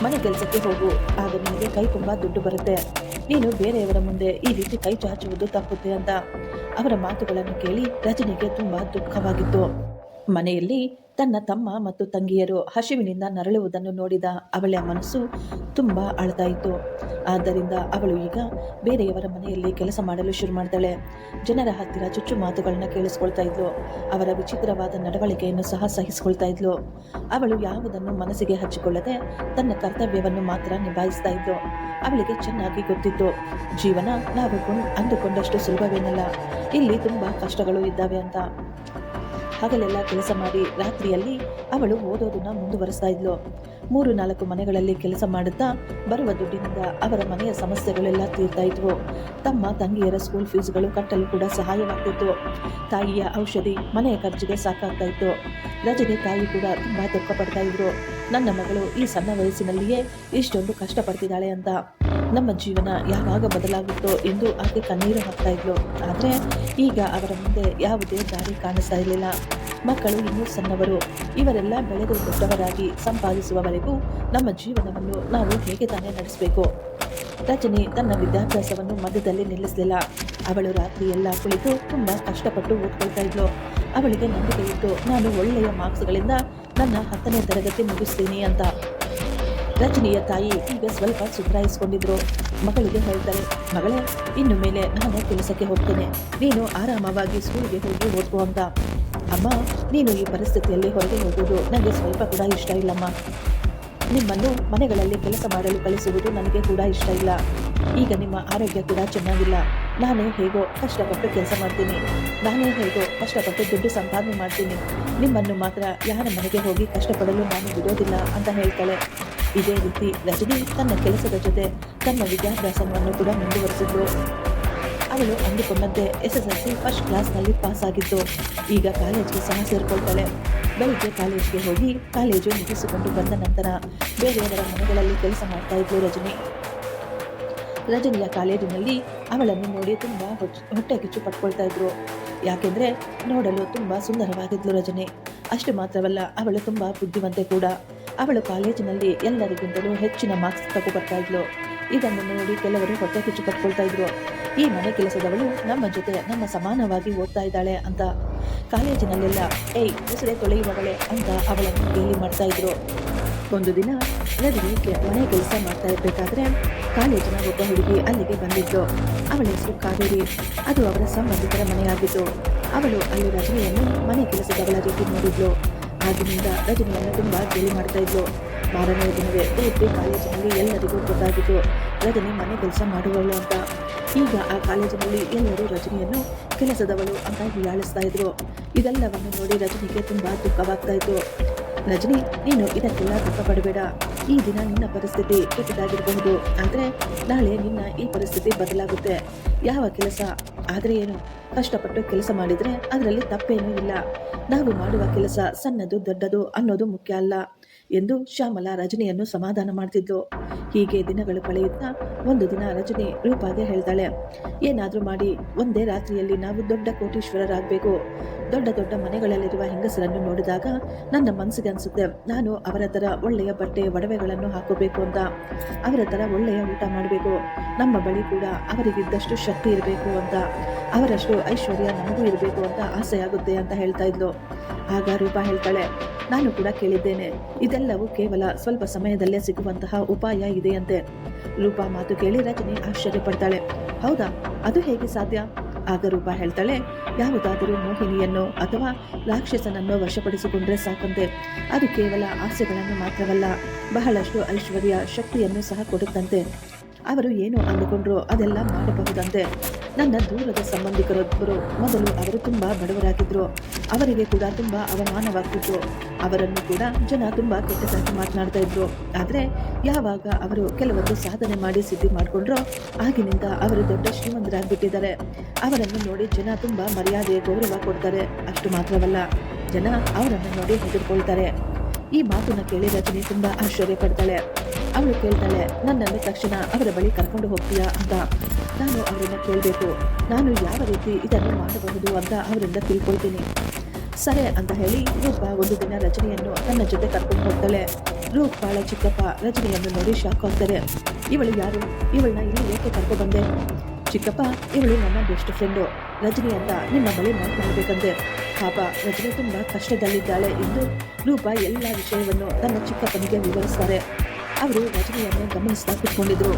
ಮನೆ ಕೆಲಸಕ್ಕೆ ಹೋಗು, ಆಗ ನಿನಗೆ ಕೈ ತುಂಬ ದುಡ್ಡು ಬರುತ್ತೆ. ನೀನು ಬೇರೆಯವರ ಮುಂದೆ ಈ ರೀತಿ ಕೈ ಚಾಚುವುದು ತಪ್ಪುತ್ತೆ ಅಂತ. ಅವರ ಮಾತುಗಳನ್ನು ಕೇಳಿ ರಜನಿಗೆ ತುಂಬ ದುಃಖವಾಗಿತ್ತು. ಮನೆಯಲ್ಲಿ ತನ್ನ ತಮ್ಮ ಮತ್ತು ತಂಗಿಯರು ಹಸಿವಿನಿಂದ ನರಳುವುದನ್ನು ನೋಡಿದ ಅವಳ ಮನಸ್ಸು ತುಂಬ ಅಳ್ತಾಯಿತ್ತು. ಆದ್ದರಿಂದ ಅವಳು ಈಗ ಬೇರೆಯವರ ಮನೆಯಲ್ಲಿ ಕೆಲಸ ಮಾಡಲು ಶುರು ಮಾಡ್ತಾಳೆ. ಜನರ ಹತ್ತಿರ ಚುಚ್ಚು ಮಾತುಗಳನ್ನ ಕೇಳಿಸ್ಕೊಳ್ತಾ ಇದ್ಲು. ಅವರ ವಿಚಿತ್ರವಾದ ನಡವಳಿಕೆಯನ್ನು ಸಹ ಸಹಿಸಿಕೊಳ್ತಾ ಇದ್ಲು. ಅವಳು ಯಾವುದನ್ನು ಮನಸ್ಸಿಗೆ ಹಚ್ಚಿಕೊಳ್ಳದೆ ತನ್ನ ಕರ್ತವ್ಯವನ್ನು ಮಾತ್ರ ನಿಭಾಯಿಸ್ತಾ ಇದ್ಲು. ಅವಳಿಗೆ ಚೆನ್ನಾಗಿ ಗೊತ್ತಿತ್ತು. ಜೀವನ ನಾವು ಕೊಂಡ್- ಅಂದುಕೊಂಡಷ್ಟು ಸುಲಭವೇನಲ್ಲ. ಇಲ್ಲಿ ತುಂಬ ಕಷ್ಟಗಳು ಇದ್ದಾವೆ ಅಂತ. ಹಗಲೆಲ್ಲ ಕೆಲಸ ಮಾಡಿ ರಾತ್ರಿಯಲ್ಲಿ ಅವಳು ಓದೋದನ್ನ ಮುಂದುವರಿಸ್ತಾ ಇದ್ಲು. ಮೂರು, ನಾಲ್ಕು ಮನೆಗಳಲ್ಲಿ ಕೆಲಸ ಮಾಡುತ್ತಾ ಬರುವ ದುಡ್ಡಿನಿಂದ ಅವರ ಮನೆಯ ಸಮಸ್ಯೆಗಳೆಲ್ಲ ತೀರ್ತಾ ಇದ್ವು. ತಮ್ಮ ತಂಗಿಯರ ಸ್ಕೂಲ್ ಫೀಸ್ಗಳು ಕಟ್ಟಲು ಕೂಡ ಸಹಾಯವಾಗ್ತಿತ್ತು ತಾಯಿಯ ಔಷಧಿ, ಮನೆಯ ಖರ್ಚಿಗೆ ಸಾಕಾಗ್ತಾ ಇತ್ತು. ರಜನಿ ತಾಯಿ ಕೂಡ ತುಂಬ ದುಃಖ ಪಡ್ತಾ ಇದ್ರು. ನನ್ನ ಮಗಳು ಈ ಸಣ್ಣ ವಯಸ್ಸಿನಲ್ಲಿಯೇ ಇಷ್ಟೊಂದು ಕಷ್ಟಪಡ್ತಿದ್ದಾಳೆ ಅಂತ. ನಮ್ಮ ಜೀವನ ಯಾವಾಗ ಬದಲಾಗುತ್ತೋ ಎಂದು ಆಕೆ ಕಣ್ಣೀರು ಹಾಕ್ತಾ ಇದ್ಲು. ಆದರೆ ಈಗ ಅವರ ಮುಂದೆ ಯಾವುದೇ ದಾರಿ ಕಾಣಿಸ್ತಾ ಇರಲಿಲ್ಲ. ಮಕ್ಕಳು ಇನ್ನೂ ಸಣ್ಣವರು. ಇವರೆಲ್ಲ ಬೆಳೆದು ದೊಡ್ಡವರಾಗಿ ಸಂಪಾದಿಸುವವರೆಗೂ ನಮ್ಮ ಜೀವನವನ್ನು ನಾವು ಹೇಗೆ ತಾನೇ ನಡೆಸಬೇಕು? ರಜನಿ ತನ್ನ ವಿದ್ಯಾಭ್ಯಾಸವನ್ನು ಮಧ್ಯದಲ್ಲಿ ನಿಲ್ಲಿಸಲಿಲ್ಲ. ಅವಳು ರಾತ್ರಿ ಎಲ್ಲ ಕುಳಿತು ತುಂಬ ಕಷ್ಟಪಟ್ಟು ಓದ್ಕೊಳ್ತಾ ಇದ್ಲು. ಅವಳಿಗೆ ನಂಬಿಕೆ ಇತ್ತು ನಾನು ಒಳ್ಳೆಯ ಮಾರ್ಕ್ಸ್ಗಳಿಂದ ನನ್ನ ಹತ್ತನೇ ತರಗತಿ ಮುಗಿಸ್ತೀನಿ ಅಂತ. ರಜನಿಯ ತಾಯಿ ಈಗ ಸ್ವಲ್ಪ ಸುಧಾರಿಸಿಕೊಂಡಿದ್ರು ಮಗಳಿಗೆ ಹೇಳ್ತಾರೆ ಮಗಳೇ, ಇನ್ನು ಮೇಲೆ ನಾನು ಕೆಲಸಕ್ಕೆ ಹೋಗ್ತೇನೆ. ನೀನು ಆರಾಮವಾಗಿ ಸ್ಕೂಲ್ಗೆ ಹೋಗಿ ಓದ್ಕೋ ಅಂತ. ಅಮ್ಮ, ನೀನು ಈ ಪರಿಸ್ಥಿತಿಯಲ್ಲಿ ಹೊರಗೆ ಹೋಗುವುದು ನನಗೆ ಸ್ವಲ್ಪ ಕೂಡ ಇಷ್ಟ ಇಲ್ಲಮ್ಮ. ನಿಮ್ಮನ್ನು ಮನೆಗಳಲ್ಲಿ ಕೆಲಸ ಮಾಡಲು ಕಳಿಸುವುದು ನನಗೆ ಕೂಡ ಇಷ್ಟ ಇಲ್ಲ. ಈಗ ನಿಮ್ಮ ಆರೋಗ್ಯ ಕೂಡ ಚೆನ್ನಾಗಿಲ್ಲ. ನಾನೇ ಹೇಗೋ ಕಷ್ಟಪಟ್ಟು ಕೆಲಸ ಮಾಡ್ತೀನಿ. ನಾನೇ ಹೇಗೋ ಕಷ್ಟಪಟ್ಟು ದುಡ್ಡು ಸಂಪಾದನೆ ಮಾಡ್ತೀನಿ. ನಿಮ್ಮನ್ನು ಮಾತ್ರ ಯಾರ ಮನೆಗೆ ಹೋಗಿ ಕಷ್ಟಪಡಲು ನಾನು ಬಿಡೋದಿಲ್ಲ, ಅಂತ ಹೇಳ್ತಾಳೆ. ಇದೇ ರೀತಿ ರಜನಿ ತನ್ನ ಕೆಲಸದ ಜೊತೆ ತನ್ನ ವಿದ್ಯಾಭ್ಯಾಸವನ್ನು ಕೂಡ ಮುಂದುವರಿಸಿದ್ರು ಅವಳು ಅಂದುಕೊಂಡಂತೆ S S L C first ಕ್ಲಾಸ್ನಲ್ಲಿ ಪಾಸ್ ಆಗಿದ್ದು, ಈಗ ಕಾಲೇಜ್ಗೆ ಸಹ ಸೇರಿಕೊಳ್ತಾಳೆ. ಬೆಳಿಗ್ಗೆ ಕಾಲೇಜ್ಗೆ ಹೋಗಿ ಕಾಲೇಜು ಮುಗಿಸಿಕೊಂಡು ಬಂದ ನಂತರ ಬೇರೆಯವರ ಮನೆಗಳಲ್ಲಿ ಕೆಲಸ ಮಾಡ್ತಾ ಇದ್ಲು ರಜನಿ. ರಜನಿಯ ಕಾಲೇಜಿನಲ್ಲಿ ಅವಳನ್ನು ನೋಡಿ ತುಂಬ ಹೊಟ್ಟೆ ಕಿಚ್ಚು ಪಟ್ಕೊಳ್ತಾ ಇದ್ರು. ಯಾಕೆಂದ್ರೆ ನೋಡಲು ತುಂಬ ಸುಂದರವಾಗಿದ್ಲು ರಜನಿ. ಅಷ್ಟು ಮಾತ್ರವಲ್ಲ, ಅವಳು ತುಂಬ ಬುದ್ಧಿವಂತೆ ಕೂಡ. ಅವಳು ಕಾಲೇಜಿನಲ್ಲಿ ಎಲ್ಲರಿಗಿಂತಲೂ ಹೆಚ್ಚಿನ ಮಾರ್ಕ್ಸ್ ತಗೋ ಬರ್ತಾ ಇದ್ಲು. ಇದನ್ನು ನೋಡಿ ಕೆಲವರು ಹೊಟ್ಟೆ ಕಿಚ್ಚು ಪಟ್ಕೊಳ್ತಾ ಇದ್ರು. ಈ ಮನೆ ಕೆಲಸದವಳು ನಮ್ಮ ಜೊತೆ ನಮ್ಮ ಸಮಾನವಾಗಿ ಓದ್ತಾ ಇದ್ದಾಳೆ ಅಂತ. ಕಾಲೇಜಿನಲ್ಲೆಲ್ಲ, ಏಯ್ ಹೆಸರೇ ತೊಳೆಯುವವಳೆ ಅಂತ ಅವಳನ್ನು ಗೇಲಿ ಮಾಡ್ತಾ ಇದ್ರು. ಒಂದು ದಿನ ರವಿ ಮನೆ ಕೆಲಸ ಮಾಡ್ತಾ ಇರಬೇಕಾದ್ರೆ ಕಾಲೇಜಿನ ಒಬ್ಬ ಹುಡುಗಿ ಅಲ್ಲಿಗೆ ಬಂದಿದ್ದು. ಅವಳ ಹೆಸರು ಕಾವೇರಿ. ಅದು ಅವರ ಸಂಬಂಧಿಕರ ಮನೆಯಾಗಿತ್ತು ಅವಳು ಅಲ್ಲಿ ರಜನಿಯನ್ನು ಮನೆ ಕೆಲಸದವಳ ರೀತಿ ನೋಡಿದ್ಲು. ಆಗಿನಿಂದ ರಜನಿಯನ್ನು ತುಂಬಾ ಗೇಲಿ ಮಾಡ್ತಾ ಇದ್ಲು. ಮಾರನೇ ದಿನವೇ ಪೂರ್ತಿ ಕಾಲೇಜಿನಲ್ಲಿ ಎಲ್ಲರಿಗೂ ಗೊತ್ತಾಗಿತ್ತು ರಜನಿ ಮನೆ ಕೆಲಸ ಮಾಡುವವಳು ಅಂತ. ಈಗ ಆ ಕಾಲೇಜಿನಲ್ಲಿ ಎಲ್ಲರೂ ರಜನಿಯನ್ನು ಕೆಲಸದವಳು ಅಂತ ಹೀಯಾಳಿಸ್ತಾ ಇದ್ರು. ಇದೆಲ್ಲವನ್ನು ನೋಡಿ ರಜನಿಗೆ ತುಂಬಾ ದುಃಖವಾಗ್ತಾ ಇತ್ತು. ರಜನಿ, ನೀನು ಇದಕ್ಕೆಲ್ಲ ದುಃಖ ಪಡಬೇಡ ಈ ದಿನ ನಿನ್ನ ಪರಿಸ್ಥಿತಿ ಕೆಟ್ಟದಾಗಿರಬಹುದು. ಆದರೆ ನಾಳೆ ನಿನ್ನ ಈ ಪರಿಸ್ಥಿತಿ ಬದಲಾಗುತ್ತೆ. ಯಾವ ಕೆಲಸ? ಆದರೆ ಏನು? ಕಷ್ಟಪಟ್ಟು ಕೆಲಸ ಮಾಡಿದರೆ ಅದರಲ್ಲಿ ತಪ್ಪೇನೂ ಇಲ್ಲ. ನಾವು ಮಾಡುವ ಕೆಲಸ ಸಣ್ಣದು, ದೊಡ್ಡದು ಅನ್ನೋದು ಮುಖ್ಯ ಅಲ್ಲ ಎಂದು ಶ್ಯಾಮಲಾ ರಜನಿಯನ್ನು ಸಮಾಧಾನ ಮಾಡ್ತಿದ್ಲು. ಹೀಗೆ ದಿನಗಳು ಕಳೆಯುತ್ತಾ ಒಂದು ದಿನ ರಜನಿ ರೂಪಾಗೆ ಹೇಳ್ತಾಳೆ, ಏನಾದರೂ ಮಾಡಿ, ಒಂದೇ ರಾತ್ರಿಯಲ್ಲಿ ನಾವು ದೊಡ್ಡ ಕೋಟೀಶ್ವರರಾಗಬೇಕು. ದೊಡ್ಡ ದೊಡ್ಡ ಮನೆಗಳಲ್ಲಿರುವ ಹೆಂಗಸರನ್ನು ನೋಡಿದಾಗ ನನ್ನ ಮನಸ್ಸಿಗೆ ಅನಿಸುತ್ತೆ, ನಾನು ಅವರ ಥರ ಒಳ್ಳೆಯ ಬಟ್ಟೆ, ಒಡವೆಗಳನ್ನು ಹಾಕೋಬೇಕು ಅಂತ. ಅವರ ಥರ ಒಳ್ಳೆಯ ಊಟ ಮಾಡಬೇಕು. ನಮ್ಮ ಬಳಿ ಕೂಡ ಅವರಿಗಿದ್ದಷ್ಟು ಶಕ್ತಿ ಇರಬೇಕು ಅಂತ. ಅವರಷ್ಟು ಐಶ್ವರ್ಯ, ನನಗೂ ಇರಬೇಕು ಅಂತ ಆಸೆ ಆಗುತ್ತೆ ಅಂತ ಹೇಳ್ತಾ ಇದ್ಲು. ಆಗ ರೂಪಾ ಹೇಳ್ತಾಳೆ, ನಾನು ಕೂಡ ಕೇಳಿದ್ದೇನೆ. ಇದೆಲ್ಲವೂ ಕೇವಲ ಸ್ವಲ್ಪ ಸಮಯದಲ್ಲೇ ಸಿಗುವಂತಹ ಉಪಾಯ ಇದೆಯಂತೆ. ರೂಪಾ ಮಾತು ಕೇಳಿ ರಜನಿ ಆಶ್ಚರ್ಯಪಡ್ತಾಳೆ ಹೌದಾ? ಅದು ಹೇಗೆ ಸಾಧ್ಯ? ಆಗ ರೂಪಾ ಹೇಳ್ತಾಳೆ, ಯಾವುದಾದರೂ ಮೋಹಿನಿಯನ್ನು ಅಥವಾ ರಾಕ್ಷಸನನ್ನು ವಶಪಡಿಸಿಕೊಂಡ್ರೆ ಸಾಕಂತೆ. ಅದು ಕೇವಲ ಆಸೆಗಳನ್ನು ಮಾತ್ರವಲ್ಲ, ಬಹಳಷ್ಟು ಐಶ್ವರ್ಯ ಶಕ್ತಿಯನ್ನು ಸಹ ಕೊಡುತ್ತಂತೆ. ಅವರು ಏನು ಅಂದುಕೊಂಡ್ರು ಅದೆಲ್ಲ ಮಾಡಬಹುದಂತೆ. ನನ್ನ ದೂರದ ಸಂಬಂಧಿಕರೊಬ್ಬರು ಮೊದಲು ಅವರು ತುಂಬಾ ಬಡವರಾಗಿದ್ದರು ಅವರಿಗೆ ಕೂಡ ತುಂಬಾ ಅವಮಾನವಾಗ್ತಿದ್ರು ಅವರನ್ನು ಕೂಡ ಜನ ತುಂಬಾ ಕೆಟ್ಟದಾಗಿ ಮಾತನಾಡ್ತಾ ಇದ್ರು. ಆದರೆ ಯಾವಾಗ ಅವರು ಕೆಲವೊಂದು ಸಾಧನೆ ಮಾಡಿ ಸಿದ್ಧಿ ಮಾಡಿಕೊಂಡ್ರೋ, ಆಗಿನಿಂದ ಅವರು ದೊಡ್ಡ ಶ್ರೀಮಂತರಾಗ್ಬಿಟ್ಟಿದ್ದಾರೆ. ಅವರನ್ನು ನೋಡಿ ಜನ ತುಂಬಾ ಮರ್ಯಾದೆ ಗೌರವ ಕೊಡ್ತಾರೆ. ಅಷ್ಟು ಮಾತ್ರವಲ್ಲ, ಜನ ಅವರನ್ನು ನೋಡಿ ಹೆದರ್ಕೊಳ್ತಾರೆ. ಈ ಮಾತನ್ನ ಕೇಳಿ ರಜನಿ ತುಂಬಾ ಆಶ್ಚರ್ಯ ಪಡ್ತಾಳೆ. ಅವಳು ಕೇಳ್ತಾಳೆ ನನ್ನನ್ನು ತಕ್ಷಣ ಅವರ ಬಳಿ ಕರ್ಕೊಂಡು ಹೋಗ್ತೀಯಾ? ಅಂತ. ನಾನು ಅವರನ್ನ ಕೇಳಬೇಕು. ನಾನು ಯಾವ ರೀತಿ ಇದನ್ನು ಮಾಡಬಹುದು ಅಂತ ಅವರಿಂದ ತಿಳ್ಕೊಳ್ತೀನಿ. ಸರಿ, ಅಂತ ಹೇಳಿ ರೂಪ ಒಂದು ದಿನ ರಜನಿಯನ್ನು ತನ್ನ ಜೊತೆ ಕರ್ಕೊಂಡು ಹೋಗ್ತಾಳೆ. ರೂಪ್ ಬಾಳ ಚಿಕ್ಕಪ್ಪ. ರಜನಿಯನ್ನು ನೋಡಿ ಶಾಕ್ ಆಗ್ತಾರೆ ಇವಳು ಯಾರು? ಇವಳನ್ನ ಇಲ್ಲಿ ಏಕೆ ಕರ್ಕೊ ಬಂದೆ? ಚಿಕ್ಕಪ್ಪ, ಇವಳು ನನ್ನ ಬೆಸ್ಟ್ ಫ್ರೆಂಡು ರಜನಿ ಅಂತ ನಿಮ್ಮ ಬಳಿ ಮಾತನಾಡಬೇಕಂತೆ. ಪಾಪ ರಚನೆ ತುಂಬಾ ಕಷ್ಟದಲ್ಲಿದ್ದಾಳೆ ಎಂದು ರೂಪ ಎಲ್ಲ ವಿಷಯವನ್ನು ತನ್ನ ಚಿಕ್ಕಪ್ಪನಿಗೆ ವಿವರಿಸ್ತಾರೆ. ಅವರು ರಜನಿಯನ್ನು ಗಮನಿಸ್ತಾ ಕುತ್ಕೊಂಡಿದ್ರು.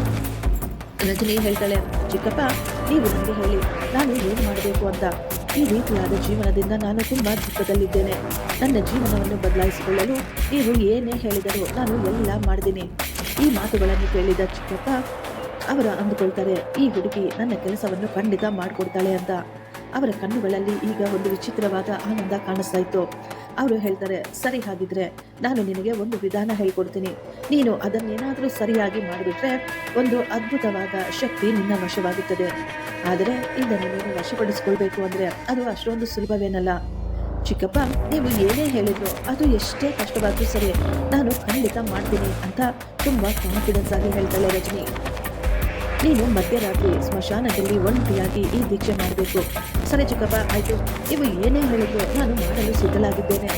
ರಜನಿ ಹೇಳ್ತಾಳೆ, ಚಿಕ್ಕಪ್ಪ, ನೀವು ನನಗೆ ಹೇಳಿ, ನಾನು ಏನು ಮಾಡಬೇಕು ಅಂತ? ಈ ರೀತಿಯಾದ ಜೀವನದಿಂದ ನಾನು ತುಂಬಾ ದುಃಖದಲ್ಲಿದ್ದೇನೆ. ನನ್ನ ಜೀವನವನ್ನು ಬದಲಾಯಿಸಿಕೊಳ್ಳಲು ನೀವು ಏನೇ ಹೇಳಿದರೂ ನಾನು ಎಲ್ಲ ಮಾಡಿದ್ದೀನಿ ಈ ಮಾತುಗಳನ್ನು ಕೇಳಿದ ಚಿಕ್ಕಪ್ಪ, ಅವರು ಅಂದುಕೊಳ್ತಾರೆ, ಈ ಹುಡುಗಿ ನನ್ನ ಕೆಲಸವನ್ನು ಖಂಡಿತ ಮಾಡಿಕೊಡ್ತಾಳೆ ಅಂತ. ಅವರ ಕಣ್ಣುಗಳಲ್ಲಿ ಈಗ ಒಂದು ವಿಚಿತ್ರವಾದ ಆನಂದ ಕಾಣಿಸ್ತಾ ಇತ್ತು ಅವರು ಹೇಳ್ತಾರೆ, ಸರಿ ಹಾಗಿದ್ರೆ ನಾನು ನಿನಗೆ ಒಂದು ವಿಧಾನ ಹೇಳ್ಕೊಡ್ತೀನಿ. ನೀನು ಅದನ್ನೇನಾದರೂ ಸರಿಯಾಗಿ ಮಾಡಿಬಿಟ್ರೆ ಒಂದು ಅದ್ಭುತವಾದ ಶಕ್ತಿ ನಿನ್ನ ವಶವಾಗುತ್ತದೆ. ಆದರೆ ಇದನ್ನು ನೀನು ವಶಪಡಿಸ್ಕೊಳ್ಬೇಕು ಅಂದರೆ ಅದು ಅಷ್ಟೊಂದು ಸುಲಭವೇನಲ್ಲ. ಚಿಕ್ಕಪ್ಪ, ನೀವು ಏನೇ ಹೇಳಿದ್ರು ಅದು ಎಷ್ಟೇ ಕಷ್ಟವಾದರೂ ಸರಿ, ನಾನು ಖಂಡಿತ ಮಾಡ್ತೀನಿ ಅಂತ ತುಂಬ ಕಾನ್ಫಿಡೆನ್ಸ್ ಆಗಿ ಹೇಳ್ತಾಳೆ ರಜನಿ. ನೀನು ಮಧ್ಯರಾತ್ರಿ ಸ್ಮಶಾನದಲ್ಲಿ ಒಂಟಿಯಾಗಿ ಈ ದೀಕ್ಷೆ ಮಾಡಬೇಕು. ಸರಿ ಚಿಕ್ಕಪ್ಪ, ಆಯ್ತು. ಇವು ಏನೇ ಹೇಳಿದ್ರು ನಾನು ಮಾಡಲು ಸಿದ್ಧಲಾಗಿದ್ದೇನೆ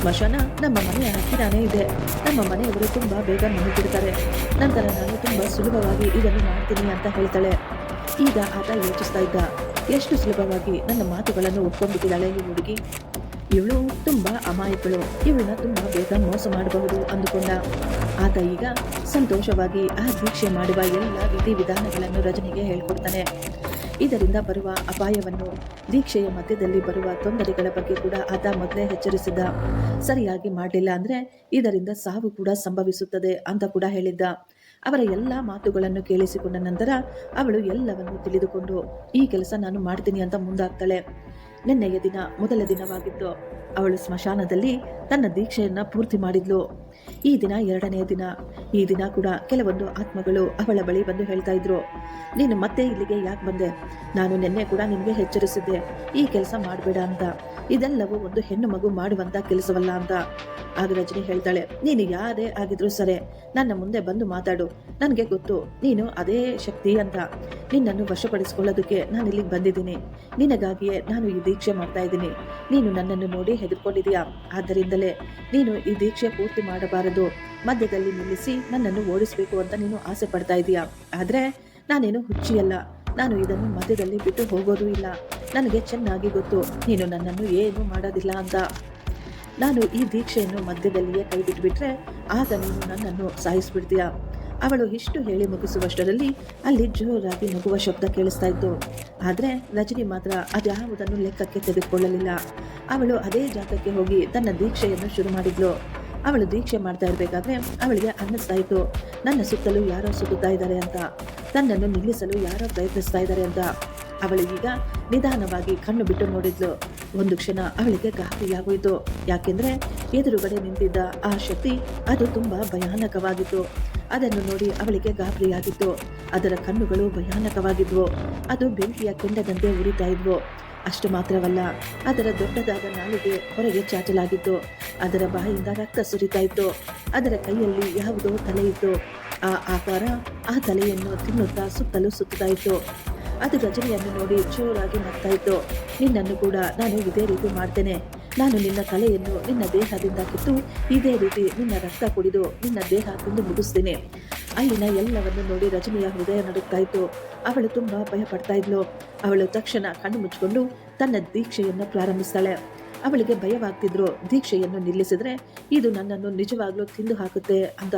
ಸ್ಮಶಾನ ನಮ್ಮ ಮನೆಯ ಹತ್ತಿರಾನೇ ಇದೆ. ನಮ್ಮ ಮನೆಯವರು ತುಂಬಾ ಬೇಗ ಮುಗಿಬಿಡ್ತಾರೆ ನಂತರ ನಾನು ತುಂಬಾ ಸುಲಭವಾಗಿ ಇದನ್ನು ಮಾಡ್ತೀನಿ ಅಂತ ಹೇಳ್ತಾಳೆ. ಈಗ ಆತ ಯೋಚಿಸ್ತಾ ಇದ್ದ. ಎಷ್ಟು ಸುಲಭವಾಗಿ ನನ್ನ ಮಾತುಗಳನ್ನು ಒಪ್ಕೊಂಡ್ಬಿಟ್ಟಿದ್ದಾಳೆ ಈ ಹುಡುಗಿ. ಇವಳು ತುಂಬಾ ಅಮಾಯಕಳು. ಇವಳನ್ನ ತುಂಬಾ ಬೇಗ ಮೋಸ ಮಾಡಬಹುದು ಅಂದುಕೊಂಡ. ಆತ ಈಗ ಸಂತೋಷವಾಗಿ ಆ ದೀಕ್ಷೆ ಮಾಡುವ ಎಲ್ಲ ವಿಧಿವಿಧಾನಗಳನ್ನು ರಜನಿಗೆ ಹೇಳ್ಕೊಡ್ತಾನೆ. ಇದರಿಂದ ಬರುವ ಅಪಾಯವನ್ನು ದೀಕ್ಷೆಯ ಮಧ್ಯದಲ್ಲಿ ಬರುವ ತೊಂದರೆಗಳ ಬಗ್ಗೆ ಕೂಡ ಆತ ಮೊದಲೇ ಎಚ್ಚರಿಸಿದ್ದ. ಸರಿಯಾಗಿ ಮಾಡಲಿಲ್ಲ ಅಂದ್ರೆ ಇದರಿಂದ ಸಾವು ಕೂಡ ಸಂಭವಿಸುತ್ತದೆ ಅಂತ ಕೂಡ ಹೇಳಿದ್ದ. ಅವರ ಎಲ್ಲ ಮಾತುಗಳನ್ನು ಕೇಳಿಸಿಕೊಂಡ ನಂತರ ಅವಳು ಎಲ್ಲವನ್ನು ತಿಳಿದುಕೊಂಡು, ಈ ಕೆಲಸ ನಾನು ಮಾಡ್ತೀನಿ ಅಂತ ಮುಂದಾಗ್ತಾಳೆ. ನಿನ್ನೆಯ ದಿನ ಮೊದಲ ದಿನವಾಗಿತ್ತು. ಅವಳು ಸ್ಮಶಾನದಲ್ಲಿ ತನ್ನ ದೀಕ್ಷೆಯನ್ನ ಪೂರ್ತಿ ಮಾಡಿದ್ಲು. ಈ ದಿನ ಎರಡನೇ ದಿನ. ಈ ದಿನ ಕೂಡ ಕೆಲವೊಂದು ಆತ್ಮಗಳು ಅವಳ ಬಳಿ ಬಂದು ಹೇಳ್ತಾ ಇದ್ರು. ನೀನು ಮತ್ತೆ ಇಲ್ಲಿಗೆ ಯಾಕೆ ಬಂದೆ? ನಾನು ನಿನ್ನೆ ಕೂಡ ನಿನಗೆ ಎಚ್ಚರಿಸಿದ್ದೆ. ಈ ಕೆಲಸ ಮಾಡಬೇಡ ಅಂತ. ಇದೆಲ್ಲವೂ ಒಂದು ಹೆಣ್ಣು ಮಗು ಮಾಡುವಂತ ಕೆಲಸವಲ್ಲ ಅಂತ. ಆಗ ರಜನಿ ಹೇಳ್ತಾಳೆ, ನೀನು ಯಾರೇ ಆಗಿದ್ರು ಸರಿ, ನನ್ನ ಮುಂದೆ ಬಂದು ಮಾತಾಡು. ನನಗೆ ಗೊತ್ತು, ನೀನು ಅದೇ ಶಕ್ತಿ ಅಂತ. ನಿನ್ನನ್ನು ವಶಪಡಿಸಿಕೊಳ್ಳೋದಕ್ಕೆ ನಾನು ಇಲ್ಲಿಗೆ ಬಂದಿದ್ದೀನಿ. ನಿನಗಾಗಿಯೇ ನಾನು ಈ ದೀಕ್ಷೆ ಮಾಡ್ತಾ ಇದ್ದೀನಿ. ನೀನು ನನ್ನನ್ನು ನೋಡಿ ಹೆದರ್ಕೊಂಡಿದೀಯಾ ಆದ್ದರಿಂದಲೇ ನೀನು ಈ ದೀಕ್ಷೆ ಪೂರ್ತಿ ಮಾಡಬಾರದು. ಮಧ್ಯದಲ್ಲಿ ನಿಲ್ಲಿಸಿ ನನ್ನನ್ನು ಓಡಿಸಬೇಕು ಅಂತ ನೀನು ಆಸೆ ಪಡ್ತಾ ಇದೀಯಾ? ಆದರೆ ನಾನೇನು ಹುಚ್ಚಿಯಲ್ಲ ನಾನು ಇದನ್ನು ಮಧ್ಯದಲ್ಲಿ ಬಿಟ್ಟು ಹೋಗೋದೂ ಇಲ್ಲ. ನನಗೆ ಚೆನ್ನಾಗಿ ಗೊತ್ತು. ನೀನು ನನ್ನನ್ನು ಏನು ಮಾಡೋದಿಲ್ಲ ಅಂತ. ನಾನು ಈ ದೀಕ್ಷೆಯನ್ನು ಮಧ್ಯದಲ್ಲಿಯೇ ಕೈ ಬಿಟ್ಬಿಟ್ರೆ ಆಗ ನೀನು ನನ್ನನ್ನು ಸಾಯಿಸ್ಬಿಡ್ತೀಯ? ಅವಳು ಇಷ್ಟು ಹೇಳಿ ಮುಗಿಸುವಷ್ಟರಲ್ಲಿ ಅಲ್ಲಿ ಜೋರಾಗಿ ನಗುವ ಶಬ್ದ ಕೇಳಿಸ್ತಾ ಇತ್ತು. ಆದರೆ ರಜನಿ ಮಾತ್ರ ಅದ್ಯಾವುದನ್ನು ಲೆಕ್ಕಕ್ಕೆ ತೆಗೆದುಕೊಳ್ಳಲಿಲ್ಲ. ಅವಳು ಅದೇ ಜಾಗಕ್ಕೆ ಹೋಗಿ ತನ್ನ ದೀಕ್ಷೆಯನ್ನು ಶುರು ಮಾಡಿದ್ಲು. ಅವಳು ದೀಕ್ಷೆ ಮಾಡ್ತಾ ಇರಬೇಕಾದ್ರೆ ಅವಳಿಗೆ ಅನ್ನಿಸ್ತಾ ಇತ್ತು. ನನ್ನ ಸುತ್ತಲೂ ಯಾರೋ ಸುತ್ತುತ್ತಾ ಇದ್ದಾರೆ ಅಂತ. ತನ್ನನ್ನು ನಿಲ್ಲಿಸಲು ಯಾರೋ ಪ್ರಯತ್ನಿಸ್ತಾ ಇದ್ದಾರೆ ಅಂತ. ಅವಳು ಈಗ ನಿಧಾನವಾಗಿ ಕಣ್ಣು ಬಿಟ್ಟು ನೋಡಿದ್ಲು. ಒಂದು ಕ್ಷಣ ಅವಳಿಗೆ ಗಾಬರಿಯಾಗೋಯಿತು ಯಾಕೆಂದ್ರೆ ಎದುರುಗಡೆ ನಿಂತಿದ್ದ ಆ ಶಕ್ತಿ ಅದು ತುಂಬಾ ಭಯಾನಕವಾಗಿತ್ತು. ಅದನ್ನು ನೋಡಿ ಅವಳಿಗೆ ಗಾಬರಿಯಾಗಿತ್ತು ಅದರ ಕಣ್ಣುಗಳು ಭಯಾನಕವಾಗಿದ್ವು. ಅದು ಬೆಂಕಿಯ ಕೆಂಡದಂತೆ ಉರಿತಾ ಇದ್ವು. ಅಷ್ಟು ಮಾತ್ರವಲ್ಲ, ಅದರ ದೊಡ್ಡದಾದ ನಾಲಿಗೆ ಹೊರಗೆ ಚಾಚಲಾಗಿತ್ತು. ಅದರ ಬಾಯಿಂದ ರಕ್ತ ಸುರಿತಾ ಇತ್ತು. ಅದರ ಕೈಯಲ್ಲಿ ಯಾವುದೋ ತಲೆ ಇತ್ತು. ಆ ಆಕಾರ ಆ ತಲೆಯನ್ನು ತಿನ್ನುತ್ತಾ ಸುತ್ತಲೂ ಸುತ್ತಾ ಇತ್ತು. ಅದು ರಜನಿಯನ್ನು ನೋಡಿ ಜೋರಾಗಿ ನಗ್ತಾ ಇತ್ತು. ನಿನ್ನನ್ನು ಕೂಡ ನಾನು ಇದೇ ರೀತಿ ಮಾಡ್ತೇನೆ. ನಾನು ನಿನ್ನ ಕಲೆಯನ್ನು ನಿನ್ನ ದೇಹದಿಂದ ಕಿತ್ತು ಇದೇ ರೀತಿ ನಿನ್ನ ರಕ್ತ ಕುಡಿದು ನಿನ್ನ ದೇಹ ತಿಂದು ಮುಗಿಸ್ತೇನೆ. ಅಲ್ಲಿನ ಎಲ್ಲವನ್ನು ನೋಡಿ ರಜನಿಯ ಹೃದಯ ಇತ್ತು. ಅವಳು ತುಂಬ ಭಯ ಪಡ್ತಾ ಇದ್ಲು. ಅವಳು ತಕ್ಷಣ ಕಣ್ಣು ಮುಚ್ಚಿಕೊಂಡು ತನ್ನ ದೀಕ್ಷೆಯನ್ನು ಪ್ರಾರಂಭಿಸ್ತಾಳೆ. ಅವಳಿಗೆ ಭಯವಾಗ್ತಿದ್ರು. ದೀಕ್ಷೆಯನ್ನು ನಿಲ್ಲಿಸಿದ್ರೆ ಇದು ನನ್ನನ್ನು ನಿಜವಾಗ್ಲೂ ತಿಂದು ಹಾಕುತ್ತೆ ಅಂತ.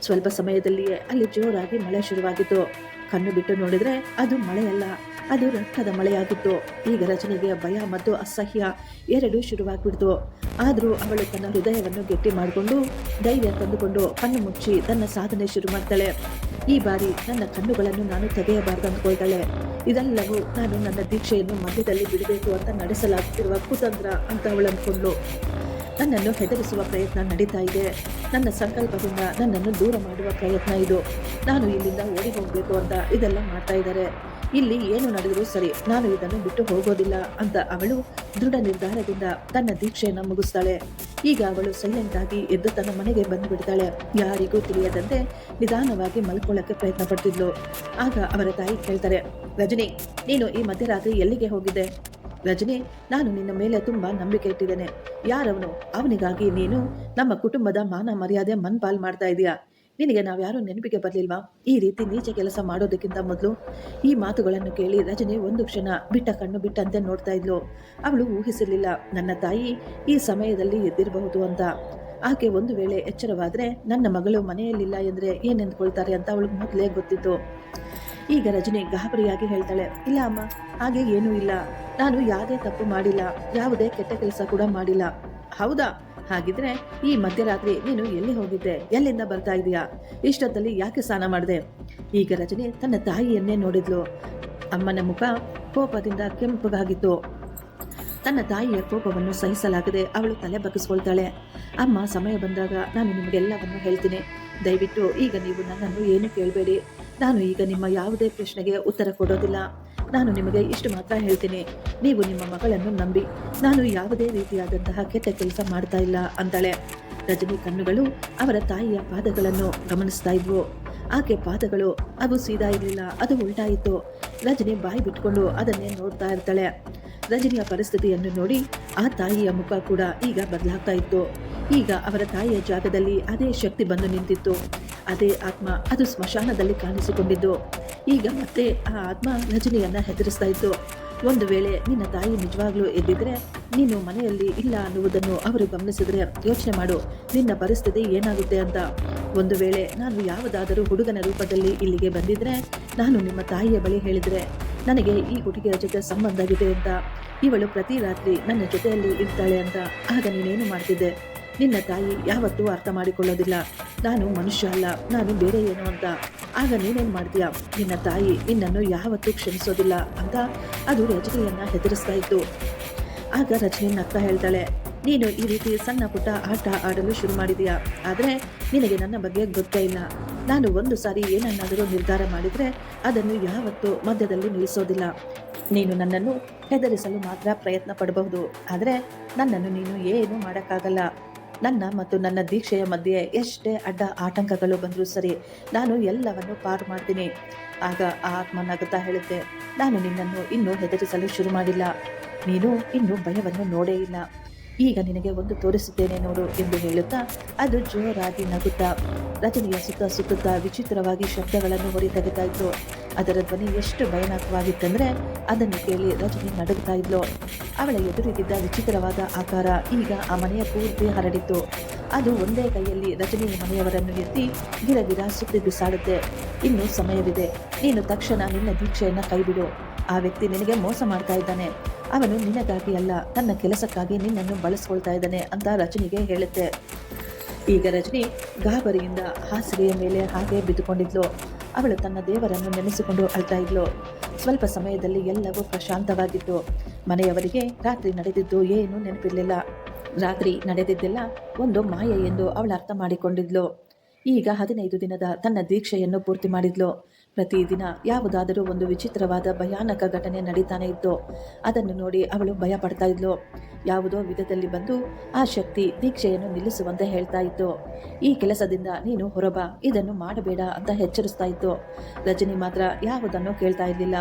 ಸ್ವಲ್ಪ ಸಮಯದಲ್ಲಿಯೇ ಅಲ್ಲಿ ಜೋರಾಗಿ ಮಳೆ ಶುರುವಾಗಿತ್ತು. ಕಣ್ಣು ಬಿಟ್ಟು ನೋಡಿದ್ರೆ ಅದು ಮಳೆಯಲ್ಲ, ಅದು ರಕ್ತದ ಮಳೆಯಾಗಿತ್ತು. ಈಗ ರಜನಿಗೆ ಭಯ ಮತ್ತು ಅಸಹ್ಯ ಎರಡೂ ಶುರುವಾಗ್ಬಿಡ್ತು. ಆದರೂ ಅವಳು ತನ್ನ ಹೃದಯವನ್ನು ಗಟ್ಟಿ ಮಾಡಿಕೊಂಡು ಧೈರ್ಯ ತಂದುಕೊಂಡು ಕಣ್ಣು ಮುಚ್ಚಿ ತನ್ನ ಸಾಧನೆ ಶುರು ಮಾಡ್ತಾಳೆ. ಈ ಬಾರಿ ನನ್ನ ಕಣ್ಣುಗಳನ್ನು ನಾನು ತೆಗೆಯಬಾರ್ದು ಅಂದ್ಕೊಳ್ತಾಳೆ ಇದೆಲ್ಲವೂ ನಾನು ನನ್ನ ದೀಕ್ಷೆಯನ್ನು ಮಧ್ಯದಲ್ಲಿ ಬಿಡಬೇಕು ಅಂತ ನಡೆಸಲಾಗುತ್ತಿರುವ ಕುತಂತ್ರ ಅಂತ ಅವಳು ಅಂದ್ಕೊಂಡ್ಳು ನನ್ನನ್ನು ಹೆದರಿಸುವ ಪ್ರಯತ್ನ ನಡೀತಾ ಇದೆ. ನನ್ನ ಸಂಕಲ್ಪದಿಂದ ನನ್ನನ್ನು ದೂರ ಮಾಡುವ ಪ್ರಯತ್ನ ಇದು. ನಾನು ಇಲ್ಲಿಂದ ಓಡಿ ಹೋಗಬೇಕು ಅಂತ ಇದೆಲ್ಲ ಮಾಡ್ತಾ ಇದ್ದಾರೆ. ಇಲ್ಲಿ ಏನು ನಡೆದರೂ ಸರಿ ನಾನು ಇದನ್ನು ಬಿಟ್ಟು ಹೋಗೋದಿಲ್ಲ ಅಂತ ಅವಳು ದೃಢ ನಿರ್ಧಾರದಿಂದ ತನ್ನ ದೀಕ್ಷೆಯನ್ನು ಮುಗಿಸ್ತಾಳೆ. ಈಗ ಅವಳು ಸೈಲೆಂಟ್ ಆಗಿ ಎದ್ದು ತನ್ನ ಮನೆಗೆ ಬಂದುಬಿಡ್ತಾಳೆ. ಯಾರಿಗೂ ತಿಳಿಯದಂತೆ ನಿಧಾನವಾಗಿ ಮಲ್ಕೊಳ್ಳಕ್ಕೆ ಪ್ರಯತ್ನ ಪಡ್ತಿದ್ಲು. ಆಗ ಅವರ ತಾಯಿ ಕೇಳ್ತಾರೆ, ರಜನಿ, ನೀನು ಈ ಮಧ್ಯರಾತ್ರಿ ಎಲ್ಲಿಗೆ ಹೋಗಿದ್ದೆ? ರಜನಿ, ನಾನು ನಿನ್ನ ಮೇಲೆ ತುಂಬಾ ನಂಬಿಕೆ ಇಟ್ಟಿದ್ದೇನೆ. ಯಾರವನು ಅವನಿಗಾಗಿ ನೀನು ನಮ್ಮ ಕುಟುಂಬದ ಮಾನ ಮರ್ಯಾದೆ ಮನ್ಪಾಲ್ ಮಾಡ್ತಾ ಇದೀಯಾ? ನಿನಗೆ ನಾವ್ಯಾರು ನೆನಪಿಗೆ ಬರಲಿಲ್ವಾ? ಈ ರೀತಿ ನೀಚ ಕೆಲಸ ಮಾಡೋದಕ್ಕಿಂತ ಮೊದಲು ಈ ಮಾತುಗಳನ್ನು ಕೇಳಿ ರಜನಿ ಒಂದು ಕ್ಷಣ ಬಿಟ್ಟ ಕಣ್ಣು ಬಿಟ್ಟಂತೆ ನೋಡ್ತಾ ಇದ್ಲು. ಅವಳು ಊಹಿಸಿರ್ಲಿಲ್ಲ, ನನ್ನ ತಾಯಿ ಈ ಸಮಯದಲ್ಲಿ ಎದ್ದಿರಬಹುದು ಅಂತ. ಆಕೆ ಒಂದು ವೇಳೆ ಎಚ್ಚರವಾದರೆ ನನ್ನ ಮಗಳು ಮನೆಯಲ್ಲಿಲ್ಲ ಎಂದ್ರೆ ಏನೆಂದುಕೊಳ್ತಾರೆ ಅಂತ ಅವಳಿಗೆ ಮೊದಲೇ ಗೊತ್ತಿತ್ತು. ಈಗ ರಜನಿ ಗಾಬರಿಯಾಗಿ ಹೇಳ್ತಾಳೆ, ಇಲ್ಲ ಅಮ್ಮ, ಹಾಗೆ ಏನೂ ಇಲ್ಲ. ನಾನು ಯಾವುದೇ ತಪ್ಪು ಮಾಡಿಲ್ಲ, ಯಾವುದೇ ಕೆಟ್ಟ ಕೆಲಸ ಕೂಡ ಮಾಡಿಲ್ಲ. ಹೌದಾ? ಹಾಗಿದ್ರೆ ಈ ಮಧ್ಯರಾತ್ರಿ ನೀನು ಎಲ್ಲಿ ಹೋಗಿದ್ದೆ? ಎಲ್ಲಿಂದ ಬರ್ತಾ ಇದೀಯಾ? ಇಷ್ಟೊತ್ತಲ್ಲಿ ಯಾಕೆ ಸ್ನಾನ ಮಾಡಿದೆ? ಈಗ ರಜನಿ ತನ್ನ ತಾಯಿಯನ್ನೇ ನೋಡಿದ್ಲು. ಅಮ್ಮನ ಮುಖ ಕೋಪದಿಂದ ಕೆಂಪಗಾಗಿತ್ತು. ತನ್ನ ತಾಯಿಯ ಕೋಪವನ್ನು ಸಹಿಸಲಾಗದೆ ಅವಳು ತಲೆ ಬಗ್ಗಿಸ್ಕೊಳ್ತಾಳೆ. ಅಮ್ಮ, ಸಮಯ ಬಂದಾಗ ನಾನು ನಿಮಗೆಲ್ಲವನ್ನು ಹೇಳ್ತೀನಿ. ದಯವಿಟ್ಟು ಈಗ ನೀವು ನನ್ನನ್ನು ಏನು ಕೇಳಬೇಡಿ. ನಾನು ಈಗ ನಿಮ್ಮ ಯಾವುದೇ ಪ್ರಶ್ನೆಗೆ ಉತ್ತರ ಕೊಡೋದಿಲ್ಲ. ನಾನು ನಿಮಗೆ ಇಷ್ಟು ಮಾತ್ರ ಹೇಳ್ತೀನಿ. ನೀವು ನಿಮ್ಮ ಮಗಳನ್ನು ನಂಬಿ. ನಾನು ಯಾವುದೇ ರೀತಿಯಾದಂತಹ ಕೆಟ್ಟ ಕೆಲಸ ಮಾಡ್ತಾ ಇಲ್ಲ ಅಂತಾಳೆ. ರಜನಿ ಕಣ್ಣುಗಳು ಅವರ ತಾಯಿಯ ಪಾದಗಳನ್ನು ಗಮನಿಸ್ತಾ ಇದ್ವು. ಆಕೆ ಪಾದಗಳು, ಅದು ಸೀದಾ ಇರಲಿಲ್ಲ, ಅದು ಉಲ್ಟಾ ಇತ್ತು. ರಜನಿ ಬಾಯಿ ಬಿಟ್ಕೊಂಡು ಅದನ್ನೇ ನೋಡ್ತಾ ಇರ್ತಾಳೆ. ರಜನಿಯ ಪರಿಸ್ಥಿತಿಯನ್ನು ನೋಡಿ ಆ ತಾಯಿಯ ಮುಖ ಕೂಡ ಈಗ ಬದಲಾಗ್ತಾ ಇತ್ತು. ಈಗ ಅವರ ತಾಯಿಯ ಜಾಗದಲ್ಲಿ ಅದೇ ಶಕ್ತಿ ಬಂದು ನಿಂತಿತ್ತು. ಅದೇ ಆತ್ಮ ಅದು ಸ್ಮಶಾನದಲ್ಲಿ ಕಾಣಿಸಿಕೊಂಡಿದ್ದು. ಈಗ ಮತ್ತೆ ಆ ಆತ್ಮ ರಜನಿಯನ್ನ ಹೆದರಿಸ್ತಾ ಇತ್ತು. ಒಂದು ವೇಳೆ ನಿನ್ನ ತಾಯಿ ನಿಜವಾಗ್ಲೂ ಎದ್ದಿದ್ರೆ ನೀನು ಮನೆಯಲ್ಲಿ ಇಲ್ಲ ಅನ್ನುವುದನ್ನು ಅವರು ಗಮನಿಸಿದ್ರೆ ಯೋಚನೆ ಮಾಡು, ನಿನ್ನ ಪರಿಸ್ಥಿತಿ ಏನಾಗುತ್ತೆ ಅಂತ. ಒಂದು ವೇಳೆ ನಾನು ಯಾವುದಾದರೂ ಹುಡುಗನ ರೂಪದಲ್ಲಿ ಇಲ್ಲಿಗೆ ಬಂದಿದ್ರೆ ನಾನು ನಿಮ್ಮ ತಾಯಿಯ ಬಳಿ ಹೇಳಿದ್ರೆ ನನಗೆ ಈ ಹುಡುಗಿಯ ಜೊತೆ ಸಂಬಂಧವಿದೆ ಅಂತ. ಇವಳು ಪ್ರತಿ ರಾತ್ರಿ ನನ್ನ ಜೊತೆಯಲ್ಲಿ ಇರ್ತಾಳೆ ಅಂತ. ಆಗ ನೀನೇನು ಮಾಡ್ತಿದ್ದೆ? ನಿನ್ನ ತಾಯಿ ಯಾವತ್ತೂ ಅರ್ಥ ಮಾಡಿಕೊಳ್ಳೋದಿಲ್ಲ. ನಾನು ಮನುಷ್ಯ ಅಲ್ಲ, ನಾನು ಬೇರೆ ಏನು ಅಂತ. ಆಗ ನೀನೇನು ಮಾಡ್ತೀಯ? ನಿನ್ನ ತಾಯಿ ನಿನ್ನನ್ನು ಯಾವತ್ತೂ ಕ್ಷಮಿಸೋದಿಲ್ಲ ಅಂತ ಅದು ರಜನಿಯನ್ನು ಹೆದರಿಸ್ತಾ ಇತ್ತು. ಆಗ ರಜನಿ ನಗ್ತಾ ಹೇಳ್ತಾಳೆ ನೀನು ಈ ರೀತಿ ಸಣ್ಣ ಪುಟ್ಟ ಆಟ ಆಡಲು ಶುರು ಮಾಡಿದೀಯಾ? ಆದರೆ ನಿನಗೆ ನನ್ನ ಬಗ್ಗೆ ಗೊತ್ತೇ ಇಲ್ಲ. ನಾನು ಒಂದು ಸಾರಿ ಏನನ್ನಾದರೂ ನಿರ್ಧಾರ ಮಾಡಿದರೆ ಅದನ್ನು ಯಾವತ್ತೂ ಮಧ್ಯದಲ್ಲಿ ನಿಲ್ಲಿಸೋದಿಲ್ಲ. ನೀನು ನನ್ನನ್ನು ಹೆದರಿಸಲು ಮಾತ್ರ ಪ್ರಯತ್ನ ಪಡಬಹುದು. ಆದರೆ ನನ್ನನ್ನು ನೀನು ಏನೂ ಮಾಡೋಕ್ಕಾಗಲ್ಲ. ನನ್ನ ಮತ್ತು ನನ್ನ ದೀಕ್ಷೆಯ ಮಧ್ಯೆ ಎಷ್ಟೇ ಅಡ್ಡ ಆಟಂಕಗಳು ಬಂದರೂ ಸರಿ, ನಾನು ಎಲ್ಲವನ್ನು ಪಾರು ಮಾಡ್ತೀನಿ. ಆಗ ಆ ಆತ್ಮ ನಗುತ್ತಾ ಹೇಳುತ್ತೆ, ನಾನು ನಿನ್ನನ್ನು ಇನ್ನೂ ಹೆದರಿಸಲು ಶುರು ಮಾಡಿಲ್ಲ. ನೀನು ಇನ್ನೂ ಭಯವನ್ನು ನೋಡೇ ಇಲ್ಲ. ಈಗ ನಿನಗೆ ಒಂದು ತೋರಿಸುತ್ತೇನೆ ನೋಡು ಎಂದು ಹೇಳುತ್ತಾ, ಅದು ಜೋರಾಗಿ ನಗುತ್ತಾ ರಜನಿಯ ಸುತ್ತ ಸುತ್ತುತ್ತಾ ವಿಚಿತ್ರವಾಗಿ ಶಬ್ದಗಳನ್ನು ಹೊರತೆಗೆತಾಯಿತು ಅದರ ಧ್ವನಿ ಎಷ್ಟು ಭಯಾನಕವಾಗಿತ್ತಂದ್ರೆ ಅದನ್ನು ಕೇಳಿ ರಜನಿ ನಡುಗ್ತಾ ಇದ್ಲು. ಅವಳ ಎದುರಿಗಿದ್ದ ವಿಚಿತ್ರವಾದ ಆಕಾರ ಈಗ ಆ ಮನೆಯ ಪೂರ್ತಿ ಹರಡಿತ್ತು. ಅದು ಒಂದೇ ಕೈಯಲ್ಲಿ ರಜನಿ ಮನೆಯವರನ್ನು ಎತ್ತಿ ಗಿರಗಿರ ಸುತ್ತಿ ಬಿಸಾಡುತ್ತೆ. ಇನ್ನು ಸಮಯವಿದೆ. ನೀನು ತಕ್ಷಣ ನಿನ್ನ ದೀಕ್ಷೆಯನ್ನು ಕೈಬಿಡು. ಆ ವ್ಯಕ್ತಿ ನಿನಗೆ ಮೋಸ ಮಾಡ್ತಾ ಇದ್ದಾನೆ. ಅವನು ನಿನಗಾಗಿ ಅಲ್ಲ, ತನ್ನ ಕೆಲಸಕ್ಕಾಗಿ ನಿನ್ನನ್ನು ಬಳಸ್ಕೊಳ್ತಾ ಇದ್ದಾನೆ ಅಂತ ರಜನಿಗೆ ಹೇಳುತ್ತೆ. ಈಗ ರಜನಿ ಗಾಬರಿಯಿಂದ ಹಾಸಿಗೆಯ ಮೇಲೆ ಹಾಗೆ ಬಿದ್ದುಕೊಂಡಿದ್ಲು. ಅವಳು ತನ್ನ ದೇವರನ್ನು ನೆನೆಸಿಕೊಂಡು ಅಳ್ತಾ ಇದ್ಲು. ಸ್ವಲ್ಪ ಸಮಯದಲ್ಲಿ ಎಲ್ಲವೂ ಪ್ರಶಾಂತವಾಗಿತ್ತು. ಮನೆಯವರಿಗೆ ರಾತ್ರಿ ನಡೆದಿದ್ದು ಏನೂ ನೆನಪಿರಲಿಲ್ಲ. ರಾತ್ರಿ ನಡೆದಿದ್ದೆಲ್ಲ ಒಂದು ಮಾಯೆ ಎಂದು ಅವಳು ಅರ್ಥ ಮಾಡಿಕೊಂಡಿದ್ಲು. ಈಗ ಹದಿನೈದು ದಿನದ ತನ್ನ ದೀಕ್ಷೆಯನ್ನು ಪೂರ್ತಿ ಮಾಡಿದ್ಲು. ಪ್ರತಿದಿನ ಯಾವುದಾದರೂ ಒಂದು ವಿಚಿತ್ರವಾದ ಭಯಾನಕ ಘಟನೆ ನಡೀತಾನೆ ಇತ್ತು. ಅದನ್ನು ನೋಡಿ ಅವಳು ಭಯ ಪಡ್ತಾ ಇದ್ಲು. ಯಾವುದೋ ವಿಧದಲ್ಲಿ ಬಂದು ಆ ಶಕ್ತಿ ದೀಕ್ಷೆಯನ್ನು ನಿಲ್ಲಿಸುವಂತೆ ಹೇಳ್ತಾ ಇತ್ತು. ಈ ಕೆಲಸದಿಂದ ನೀನು ಹೊರಬ, ಇದನ್ನು ಮಾಡಬೇಡ ಅಂತ ಎಚ್ಚರಿಸ್ತಾ ಇತ್ತು. ರಜನಿ ಮಾತ್ರ ಯಾವುದನ್ನು ಕೇಳ್ತಾ ಇರಲಿಲ್ಲ.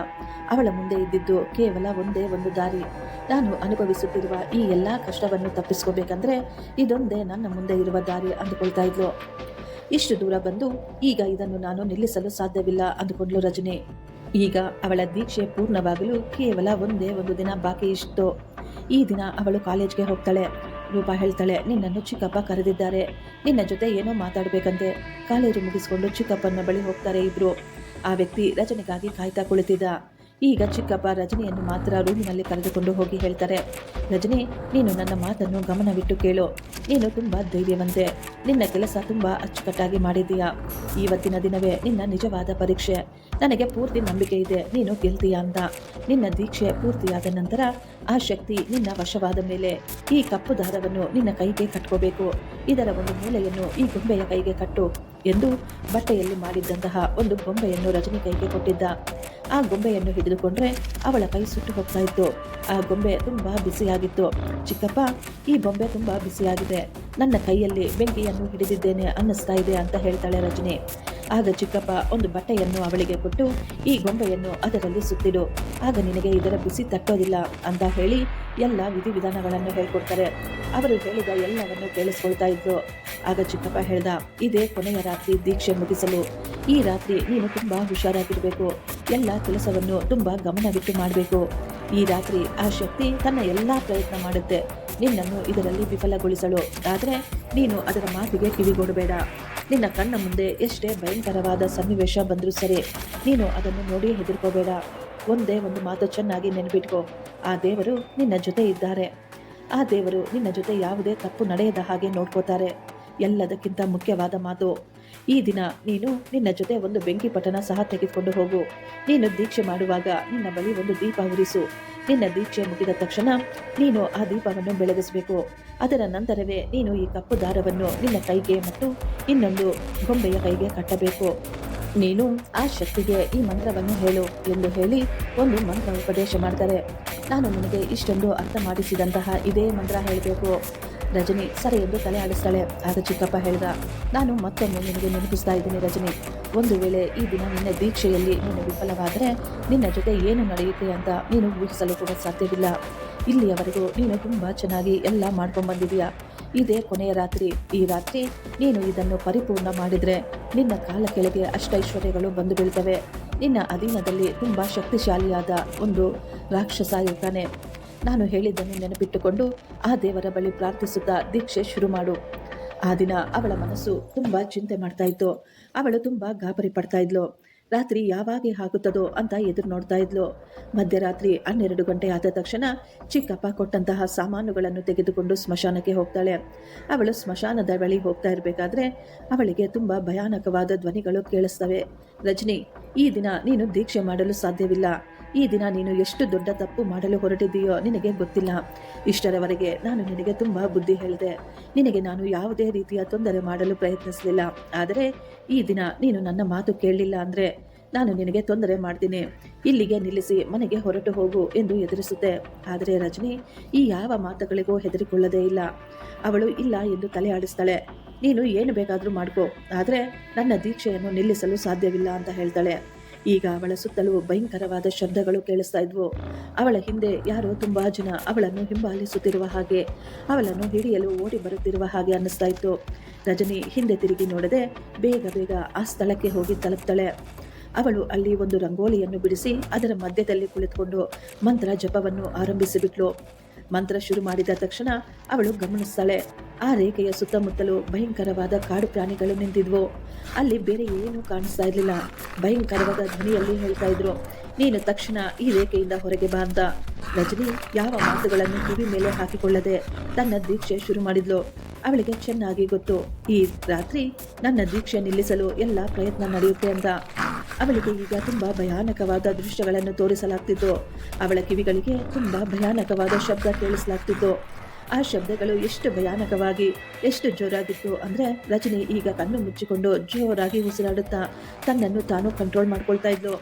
ಅವಳ ಮುಂದೆ ಇದ್ದಿದ್ದು ಕೇವಲ ಒಂದೇ ಒಂದು ದಾರಿ. ನಾನು ಅನುಭವಿಸುತ್ತಿರುವ ಈ ಎಲ್ಲ ಕಷ್ಟವನ್ನು ತಪ್ಪಿಸ್ಕೋಬೇಕಂದ್ರೆ ಇದೊಂದೇ ನನ್ನ ಮುಂದೆ ಇರುವ ದಾರಿ ಅಂದುಕೊಳ್ತಾ ಇದ್ಲು. ಇಷ್ಟು ದೂರ ಬಂದು ಈಗ ಇದನ್ನು ನಾನು ನಿಲ್ಲಿಸಲು ಸಾಧ್ಯವಿಲ್ಲ ಅಂದುಕೊಂಡ್ಲು ರಜನಿ. ಈಗ ಅವಳ ದೀಕ್ಷೆ ಪೂರ್ಣವಾಗಲು ಕೇವಲ ಒಂದೇ ಒಂದು ದಿನ ಬಾಕಿ ಇಷ್ಟು. ಈ ದಿನ ಅವಳು ಕಾಲೇಜ್ಗೆ ಹೋಗ್ತಾಳೆ. ರೂಪಾ ಹೇಳ್ತಾಳೆ, ನಿನ್ನನ್ನು ಚಿಕ್ಕಪ್ಪ ಕರೆದಿದ್ದಾರೆ. ನಿನ್ನ ಜೊತೆ ಏನೋ ಮಾತಾಡಬೇಕಂತೆ. ಕಾಲೇಜು ಮುಗಿಸ್ಕೊಂಡು ಚಿಕ್ಕಪ್ಪನ ಬಳಿ ಹೋಗ್ತಾರೆ ಇಬ್ರು. ಆ ವ್ಯಕ್ತಿ ರಜನಿಗಾಗಿ ಕಾಯ್ತಾ ಕುಳಿತಿದ್ದ. ಈಗ ಚಿಕ್ಕಪ್ಪ ರಜನಿಯನ್ನು ಮಾತ್ರ ರೂಮಿನಲ್ಲಿ ಕರೆದುಕೊಂಡು ಹೋಗಿ ಹೇಳ್ತಾರೆ, ರಜನಿ, ನೀನು ನನ್ನ ಮಾತನ್ನು ಗಮನವಿಟ್ಟು ಕೇಳು. ನೀನು ತುಂಬ ಧೈರ್ಯವಂತೆ. ನಿನ್ನ ಕೆಲಸ ತುಂಬ ಅಚ್ಚುಕಟ್ಟಾಗಿ ಮಾಡಿದ್ದೀಯಾ? ಇವತ್ತಿನ ದಿನವೇ ನಿನ್ನ ನಿಜವಾದ ಪರೀಕ್ಷೆ. ನನಗೆ ಪೂರ್ತಿ ನಂಬಿಕೆ ಇದೆ, ನೀನು ಗೆಲ್ತೀಯ ಅಂತ. ನಿನ್ನ ದೀಕ್ಷೆ ಪೂರ್ತಿಯಾದ ನಂತರ ಆ ಶಕ್ತಿ ನಿನ್ನ ವಶವಾದ ಮೇಲೆ. ಈ ಕಪ್ಪು ದಾರವನ್ನು ನಿನ್ನ ಕೈಗೆ ಕಟ್ಕೋಬೇಕು. ಇದರ ಒಂದು ಮೂಲೆಯನ್ನು ಈ ಗೊಂಬೆಯ ಕೈಗೆ ಕಟ್ಟು. ಎಂದು ಬಟ್ಟೆಯಲ್ಲಿ ಮಾಡಿದ್ದಂತಹ ಒಂದು ಗೊಂಬೆಯನ್ನು ರಜನಿ ಕೈಗೆ ಕೊಟ್ಟಿದ್ದ. ಆ ಗೊಂಬೆಯನ್ನು ಹಿಡಿದುಕೊಂಡ್ರೆ ಅವಳ ಕೈ ಸುಟ್ಟು ಹೋಗ್ತಾ ಇತ್ತು. ಆ ಗೊಂಬೆ ತುಂಬಾ ಬಿಸಿಯಾಗಿತ್ತು. ಚಿಕ್ಕಪ್ಪ, ಈ ಬೊಂಬೆ ತುಂಬಾ ಬಿಸಿಯಾಗಿದೆ. ನನ್ನ ಕೈಯಲ್ಲಿ ಬೆಂಕಿಯನ್ನು ಹಿಡಿದಿದ್ದೇನೆ ಅನ್ನಿಸ್ತಾ ಇದೆ ಅಂತ ಹೇಳ್ತಾಳೆ ರಜನಿ. ಆಗ ಚಿಕ್ಕಪ್ಪ ಒಂದು ಬಟ್ಟೆಯನ್ನು ಅವಳಿಗೆ ಕೊಟ್ಟು, ಈ ಗೊಂಬೆಯನ್ನು ಅದರಲ್ಲಿ ಸುತ್ತಿಡು. ಆಗ ನಿನಗೆ ಇದರ ಬಿಸಿ ತಟ್ಟೋದಿಲ್ಲ ಅಂತ ಹೇಳಿ ಎಲ್ಲ ವಿಧಿವಿಧಾನಗಳನ್ನು ಹೇಳ್ಕೊಡ್ತಾರೆ. ಅವರು ಹೇಳಿದ ಎಲ್ಲವನ್ನು ಕೇಳಿಸ್ಕೊಳ್ತಾ ಇದ್ರು. ಆಗ ಚಿಕ್ಕಪ್ಪ ಹೇಳ್ದ, ಇದೇ ಕೊನೆಯ ರಾತ್ರಿ ದೀಕ್ಷೆ ಮುಗಿಸಲು. ಈ ರಾತ್ರಿ ನೀನು ತುಂಬಾ ಹುಷಾರಾಗಿರಬೇಕು. ಎಲ್ಲ ಕೆಲಸವನ್ನು ತುಂಬಾ ಗಮನವಿಟ್ಟು ಮಾಡಬೇಕು. ಈ ರಾತ್ರಿ ಆ ಶಕ್ತಿ ತನ್ನ ಎಲ್ಲ ಪ್ರಯತ್ನ ಮಾಡುತ್ತೆ. ನಿನ್ನನ್ನು ಇದರಲ್ಲಿ ವಿಫಲಗೊಳಿಸಲು. ಆದರೆ ನೀನು ಅದರ ಮಾತಿಗೆ ಕಿವಿಗೊಡಬೇಡ. ನಿನ್ನ ಕಣ್ಣ ಮುಂದೆ ಎಷ್ಟೇ ಭಯಂಕರವಾದ ಸನ್ನಿವೇಶ ಬಂದರೂ ಸರಿ, ನೀನು ಅದನ್ನು ನೋಡಿ ಹೆದರ್ಕೋಬೇಡ. ಒಂದೇ ಒಂದು ಮಾತು ಚೆನ್ನಾಗಿ ನೆನಪಿಟ್ಕೋ. ಆ ದೇವರು ನಿನ್ನ ಜೊತೆ ಇದ್ದಾರೆ. ಆ ದೇವರು ನಿನ್ನ ಜೊತೆ ಯಾವುದೇ ತಪ್ಪು ನಡೆಯದ ಹಾಗೆ ನೋಡ್ಕೋತಾರೆ. ಎಲ್ಲದಕ್ಕಿಂತ ಮುಖ್ಯವಾದ ಮಾತು, ಈ ದಿನ ನೀನು ನಿನ್ನ ಜೊತೆ ಒಂದು ಬೆಂಕಿ ಪಟನ ಸಹ ತೆಗೆದುಕೊಂಡು ಹೋಗು. ನೀನು ದೀಕ್ಷೆ ಮಾಡುವಾಗ ನಿನ್ನ ಬಳಿ ಒಂದು ದೀಪ ಉರಿಸು. ನಿನ್ನ ದೀಕ್ಷೆ ಮುಗಿದ ತಕ್ಷಣ ನೀನು ಆ ದೀಪವನ್ನು ಬೆಳಗಿಸಬೇಕು. ಅದರ ನಂತರವೇ ನೀನು ಈ ಕಪ್ಪು ದಾರವನ್ನು ನಿನ್ನ ಕೈಗೆ ಮತ್ತು ಇನ್ನೊಂದು ಗೊಂಬೆಯ ಕೈಗೆ ಕಟ್ಟಬೇಕು. ನೀನು ಆ ಶಕ್ತಿಗೆ ಈ ಮಂತ್ರವನ್ನು ಹೇಳು ಎಂದು ಹೇಳಿ ಒಂದು ಮಂತ್ರ ಉಪದೇಶ ಮಾಡ್ತಾರೆ. ನಾನು ನಿನಗೆ ಇಷ್ಟೊಂದು ಅರ್ಥ ಮಾಡಿಸಿದಂತಹ ಇದೇ ಮಂತ್ರ ಹೇಳಬೇಕು. ರಜನಿ, ಸರಿ ಎಂದು ತಲೆ ಆಡಿಸ್ತಾಳೆ. ಆಗ ಚಿಕ್ಕಪ್ಪ ಹೇಳಿದ, ನಾನು ಮತ್ತೊಮ್ಮೆ ನಿನಗೆ ನೆನಪಿಸ್ತಾ ಇದ್ದೀನಿ ರಜನಿ. ಒಂದು ವೇಳೆ ಈ ದಿನ ನಿನ್ನ ದೀಕ್ಷೆಯಲ್ಲಿ ನೀನು ವಿಫಲವಾದರೆ ನಿನ್ನ ಜೊತೆ ಏನು ನಡೆಯುತ್ತೆ ಅಂತ ನೀನು ಊಹಿಸಲು ಕೂಡ ಸಾಧ್ಯವಿಲ್ಲ. ಇಲ್ಲಿಯವರೆಗೂ ನೀನು ತುಂಬ ಚೆನ್ನಾಗಿ ಎಲ್ಲ ಮಾಡ್ಕೊಂಡು ಇದೇ ಕೊನೆಯ ರಾತ್ರಿ. ಈ ರಾತ್ರಿ ನೀನು ಇದನ್ನು ಪರಿಪೂರ್ಣ ಮಾಡಿದರೆ ನಿನ್ನ ಕಾಲ ಕೆಳಗೆ ಅಷ್ಟೈಶ್ವರ್ಯಗಳು ಬಂದು ಬೀಳ್ತವೆ. ನಿನ್ನ ಅಧೀನದಲ್ಲಿ ತುಂಬ ಶಕ್ತಿಶಾಲಿಯಾದ ಒಂದು ರಾಕ್ಷಸ ಇರ್ತಾನೆ. ನಾನು ಹೇಳಿದ್ದನ್ನು ನೆನಪಿಟ್ಟುಕೊಂಡು ಆ ದೇವರ ಬಳಿ ಪ್ರಾರ್ಥಿಸುತ್ತಾ ದೀಕ್ಷೆ ಶುರು ಮಾಡು. ಆ ದಿನ ಅವಳ ಮನಸ್ಸು ತುಂಬ ಚಿಂತೆ ಮಾಡ್ತಾ ಇತ್ತು. ಅವಳು ತುಂಬ ಗಾಬರಿ ಪಡ್ತಾ ಇದ್ಲು. ರಾತ್ರಿ ಯಾವಾಗ ಆಗುತ್ತದೋ ಅಂತ ಎದುರು ನೋಡ್ತಾ ಇದ್ಲು. ಮಧ್ಯರಾತ್ರಿ ಹನ್ನೆರಡು ಗಂಟೆ ಆದ ತಕ್ಷಣ ಚಿಕ್ಕಪ್ಪ ಕೊಟ್ಟಂತಹ ಸಾಮಾನುಗಳನ್ನು ತೆಗೆದುಕೊಂಡು ಸ್ಮಶಾನಕ್ಕೆ ಹೋಗ್ತಾಳೆ. ಅವಳು ಸ್ಮಶಾನದ ಬಳಿ ಹೋಗ್ತಾ ಇರಬೇಕಾದ್ರೆ ಅವಳಿಗೆ ತುಂಬ ಭಯಾನಕವಾದ ಧ್ವನಿಗಳು ಕೇಳಿಸ್ತವೆ. ರಜನಿ, ಈ ದಿನ ನೀನು ದೀಕ್ಷೆ ಮಾಡಲು ಸಾಧ್ಯವಿಲ್ಲ. ಈ ದಿನ ನೀನು ಎಷ್ಟು ದೊಡ್ಡ ತಪ್ಪು ಮಾಡಲು ಹೊರಟಿದ್ದೀಯೋ ನಿನಗೆ ಗೊತ್ತಿಲ್ಲ. ಇಷ್ಟರವರೆಗೆ ನಾನು ನಿನಗೆ ತುಂಬ ಬುದ್ಧಿ ಹೇಳಿದೆ. ನಿನಗೆ ನಾನು ಯಾವುದೇ ರೀತಿಯ ತೊಂದರೆ ಮಾಡಲು ಪ್ರಯತ್ನಿಸಲಿಲ್ಲ. ಆದರೆ ಈ ದಿನ ನೀನು ನನ್ನ ಮಾತು ಕೇಳಲಿಲ್ಲ ಅಂದರೆ ನಾನು ನಿನಗೆ ತೊಂದರೆ ಮಾಡ್ತೀನಿ. ಇಲ್ಲಿಗೆ ನಿಲ್ಲಿಸಿ, ಮನೆಗೆ ಹೊರಟು ಹೋಗು ಎಂದು ಎದುರಿಸುತ್ತೆ. ಆದರೆ ರಜನಿ, ಈ ಯಾವ ಮಾತುಗಳಿಗೂ ಹೆದರಿಕೊಳ್ಳದೇ ಇಲ್ಲ. ಅವಳು ಇಲ್ಲ ಎಂದು ತಲೆ ಆಡಿಸ್ತಾಳೆ. ನೀನು ಏನು ಬೇಕಾದರೂ ಮಾಡ್ಕೋ. ಆದರೆ ನನ್ನ ದೀಕ್ಷೆಯನ್ನು ನಿಲ್ಲಿಸಲು ಸಾಧ್ಯವಿಲ್ಲ ಅಂತ ಹೇಳ್ತಾಳೆ. ಈಗ ಅವಳ ಸುತ್ತಲೂ ಭಯಂಕರವಾದ ಶಬ್ದಗಳು ಕೇಳಿಸ್ತಾ ಇದ್ವು. ಅವಳ ಹಿಂದೆ ಯಾರೋ ತುಂಬಾ ಜನ ಅವಳನ್ನು ಹಿಂಬಾಲಿಸುತ್ತಿರುವ ಹಾಗೆ, ಅವಳನ್ನು ಹಿಡಿಯಲು ಓಡಿ ಬರುತ್ತಿರುವ ಹಾಗೆ ಅನ್ನಿಸ್ತಾ ಇತ್ತು. ರಜನಿ ಹಿಂದೆ ತಿರುಗಿ ನೋಡದೆ ಬೇಗ ಬೇಗ ಆ ಸ್ಥಳಕ್ಕೆ ಹೋಗಿ ತಲುಪ್ತಾಳೆ. ಅವಳು ಅಲ್ಲಿ ಒಂದು ರಂಗೋಲಿಯನ್ನು ಬಿಡಿಸಿ ಅದರ ಮಧ್ಯದಲ್ಲಿ ಕುಳಿತುಕೊಂಡು ಮಂತ್ರ ಜಪವನ್ನು ಆರಂಭಿಸಿಬಿಟ್ಲು. ಮಂತ್ರ ಶುರು ಮಾಡಿದ ತಕ್ಷಣ ಅವಳು ಗಮನಿಸ್ತಾಳೆ. ಆ ರೇಖೆಯ ಸುತ್ತಮುತ್ತಲು ಭಯಂಕರವಾದ ಕಾಡು ಪ್ರಾಣಿಗಳು ನಿಂತಿದ್ವು. ಅಲ್ಲಿ ಬೇರೆ ಏನೂ ಕಾಣಿಸ್ತಾ ಇರಲಿಲ್ಲ. ಭಯಂಕರವಾದ ಧ್ವನಿಯಲ್ಲಿ ಹೇಳ್ತಾ ಇದ್ರು, ನೀನು ತಕ್ಷಣ ಈ ರೇಖೆಯಿಂದ ಹೊರಗೆ ಬಾ ಅಂತ. ರಜನಿ ಯಾವ ಮಾತುಗಳನ್ನು ಕಿವಿ ಮೇಲೆ ಹಾಕಿಕೊಳ್ಳದೆ ತನ್ನ ದೀಕ್ಷೆ ಶುರು ಮಾಡಿದ್ಲು. ಅವಳಿಗೆ ಚೆನ್ನಾಗಿ ಗೊತ್ತು, ಈ ರಾತ್ರಿ ನನ್ನ ದೀಕ್ಷೆ ನಿಲ್ಲಿಸಲು ಎಲ್ಲ ಪ್ರಯತ್ನ ನಡೆಯುತ್ತೆ ಅಂತ. ಅವಳಿಗೆ ಈಗ ತುಂಬಾ ಭಯಾನಕವಾದ ದೃಶ್ಯಗಳನ್ನು ತೋರಿಸಲಾಗ್ತಿತ್ತು. ಅವಳ ಕಿವಿಗಳಿಗೆ ತುಂಬಾ ಭಯಾನಕವಾದ ಶಬ್ದ ಕೇಳಿಸಲಾಗ್ತಿತ್ತು. ಆ ಶಬ್ದಗಳು ಎಷ್ಟು ಭಯಾನಕವಾಗಿ, ಎಷ್ಟು ಜೋರಾಗಿತ್ತು ಅಂದರೆ ರಜನಿ ಈಗ ಕಣ್ಣು ಮುಚ್ಚಿಕೊಂಡು ಜೋರಾಗಿ ಉಸಿರಾಡುತ್ತಾ ತನ್ನನ್ನು ತಾನು ಕಂಟ್ರೋಲ್ ಮಾಡ್ಕೊಳ್ತಾ ಇದ್ಲು.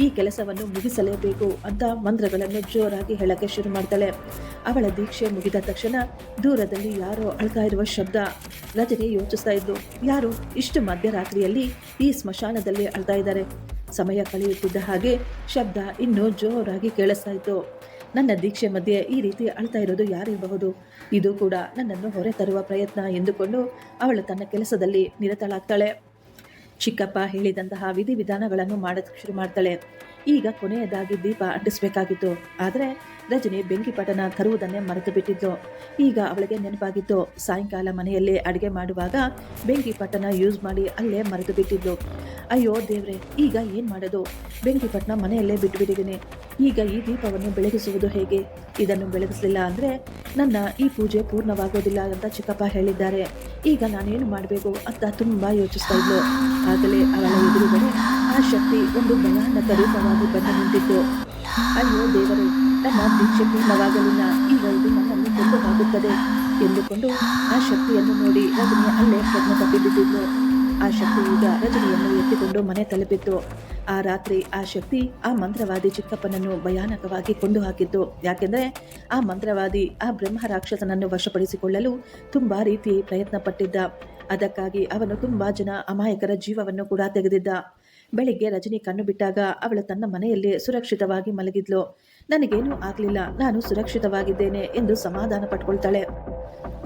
ಈ ಕೆಲಸವನ್ನು ಮುಗಿಸಲೇಬೇಕು ಅಂತ ಮಂತ್ರಗಳನ್ನು ಜೋರಾಗಿ ಹೇಳಕ್ಕೆ ಶುರು ಮಾಡ್ತಾಳೆ. ಅವಳ ದೀಕ್ಷೆ ಮುಗಿದ ತಕ್ಷಣ ದೂರದಲ್ಲಿ ಯಾರೋ ಅಳ್ತಾ ಇರುವ ಶಬ್ದ ರಜನಿ ಯೋಚಿಸ್ತಾ ಇದ್ದು, ಯಾರು ಇಷ್ಟು ಮಧ್ಯರಾತ್ರಿಯಲ್ಲಿ ಈ ಸ್ಮಶಾನದಲ್ಲಿ ಅಳ್ತಾ ಇದ್ದಾರೆ? ಸಮಯ ಕಳೆಯುತ್ತಿದ್ದ ಹಾಗೆ ಶಬ್ದ ಇನ್ನೂ ಜೋರಾಗಿ ಕೇಳಿಸ್ತಾ ಇತ್ತು. ನನ್ನ ದೀಕ್ಷೆ ಮಧ್ಯೆ ಈ ರೀತಿ ಅಳ್ತಾ ಇರೋದು ಯಾರಿರಬಹುದು ಇದು ಕೂಡ ನನ್ನನ್ನು ಹೊರೆ ತರುವ ಪ್ರಯತ್ನ ಎಂದುಕೊಂಡು ಅವಳು ತನ್ನ ಕೆಲಸದಲ್ಲಿ ನಿರತಳಾಗ್ತಾಳೆ. ಚಿಕ್ಕಪ್ಪ ಹೇಳಿದಂತಹ ವಿಧಿವಿಧಾನಗಳನ್ನು ಮಾಡೋದಕ್ಕೆ ಶುರು ಮಾಡ್ತಾಳೆ. ಈಗ ಕೊನೆಯದಾಗಿ ದೀಪ ಅಂಟಿಸ್ಬೇಕಾಗಿತ್ತು. ಆದರೆ ರಜನಿ ಬೆಂಕಿ ಪಟನ ತರುವುದನ್ನೇ ಮರೆತು ಬಿಟ್ಟಿದ್ಲು ಈಗ ಅವಳಿಗೆ ನೆನಪಾಗಿತ್ತು ಸಾಯಂಕಾಲ ಮನೆಯಲ್ಲಿ ಅಡುಗೆ ಮಾಡುವಾಗ ಬೆಂಕಿ ಪಟನ ಯೂಸ್ ಮಾಡಿ ಅಲ್ಲೇ ಮರೆತು ಬಿಟ್ಟಿದ್ಲು ಅಯ್ಯೋ ದೇವ್ರೆ, ಈಗ ಏನು ಮಾಡೋದು? ಬೆಂಕಿ ಪಟ್ಟಣ ಮನೆಯಲ್ಲೇ ಬಿಟ್ಟುಬಿಟ್ಟಿದ್ದೀನಿ ಈಗ ಈ ದೀಪವನ್ನು ಬೆಳಗಿಸುವುದು ಹೇಗೆ? ಇದನ್ನು ಬೆಳಗಿಸಲಿಲ್ಲ ಅಂದರೆ ನನ್ನ ಈ ಪೂಜೆ ಪೂರ್ಣವಾಗೋದಿಲ್ಲ ಅಂತ ಚಿಕ್ಕಪ್ಪ ಹೇಳಿದ್ದಾರೆ. ಈಗ ನಾನೇನು ಮಾಡಬೇಕು ಅಂತ ತುಂಬ ಯೋಚಿಸ್ತಾ ಇದ್ಲು. ಆಗಲೇ ಅವಳ ಎದುರುಗಡೆ ಆ ಶಕ್ತಿ ಒಂದು ಭಯಾನಕ ರೂಪವಾಗಿ ಬಂದು ನಿಂತಿತ್ತು. ಅಯ್ಯೋ ದೇವರೇ ನನ್ನ ದೀಕ್ಷೆ ಪೂರ್ಣವಾಗಲಿಲ್ಲ. ಈಗ ಇದು ನನ್ನನ್ನು ಹಾಕುತ್ತದೆ ಎಂದುಕೊಂಡು ಆ ಶಕ್ತಿಯನ್ನು ನೋಡಿ ರಜನಿ ಅಲ್ಲೇ ಪ್ರಜ್ಞೆ ತಪ್ಪಿಬಿದ್ದಿದ್ಲು ಆ ಶಕ್ತಿ ಈಗ ರಜನಿಯನ್ನು ಎತ್ತಿಕೊಂಡು ಮನೆ ತಲುಪಿತ್ತು. ಆ ರಾತ್ರಿ ಆ ಶಕ್ತಿ ಆ ಮಂತ್ರವಾದಿ ಚಿಕ್ಕಪ್ಪನನ್ನು ಭಯಾನಕವಾಗಿ ಕೊಂಡು ಹಾಕಿತ್ತು ಯಾಕೆಂದರೆ ಆ ಮಂತ್ರವಾದಿ ಆ ಬ್ರಹ್ಮ ರಾಕ್ಷಸನನ್ನು ವಶಪಡಿಸಿಕೊಳ್ಳಲು ತುಂಬ ರೀತಿ ಪ್ರಯತ್ನ ಪಟ್ಟಿದ್ದ ಅದಕ್ಕಾಗಿ ಅವನು ತುಂಬ ಜನ ಅಮಾಯಕರ ಜೀವವನ್ನು ಕೂಡ ತೆಗೆದಿದ್ದ. ಬೆಳಿಗ್ಗೆ ರಜನಿ ಕಣ್ಣು ಬಿಟ್ಟಾಗ ಅವಳು ತನ್ನ ಮನೆಯಲ್ಲಿ ಸುರಕ್ಷಿತವಾಗಿ ಮಲಗಿದ್ಲು. ನನಗೇನೂ ಆಗಲಿಲ್ಲ. ನಾನು ಸುರಕ್ಷಿತವಾಗಿದ್ದೇನೆ ಎಂದು ಸಮಾಧಾನ ಪಟ್ಕೊಳ್ತಾಳೆ.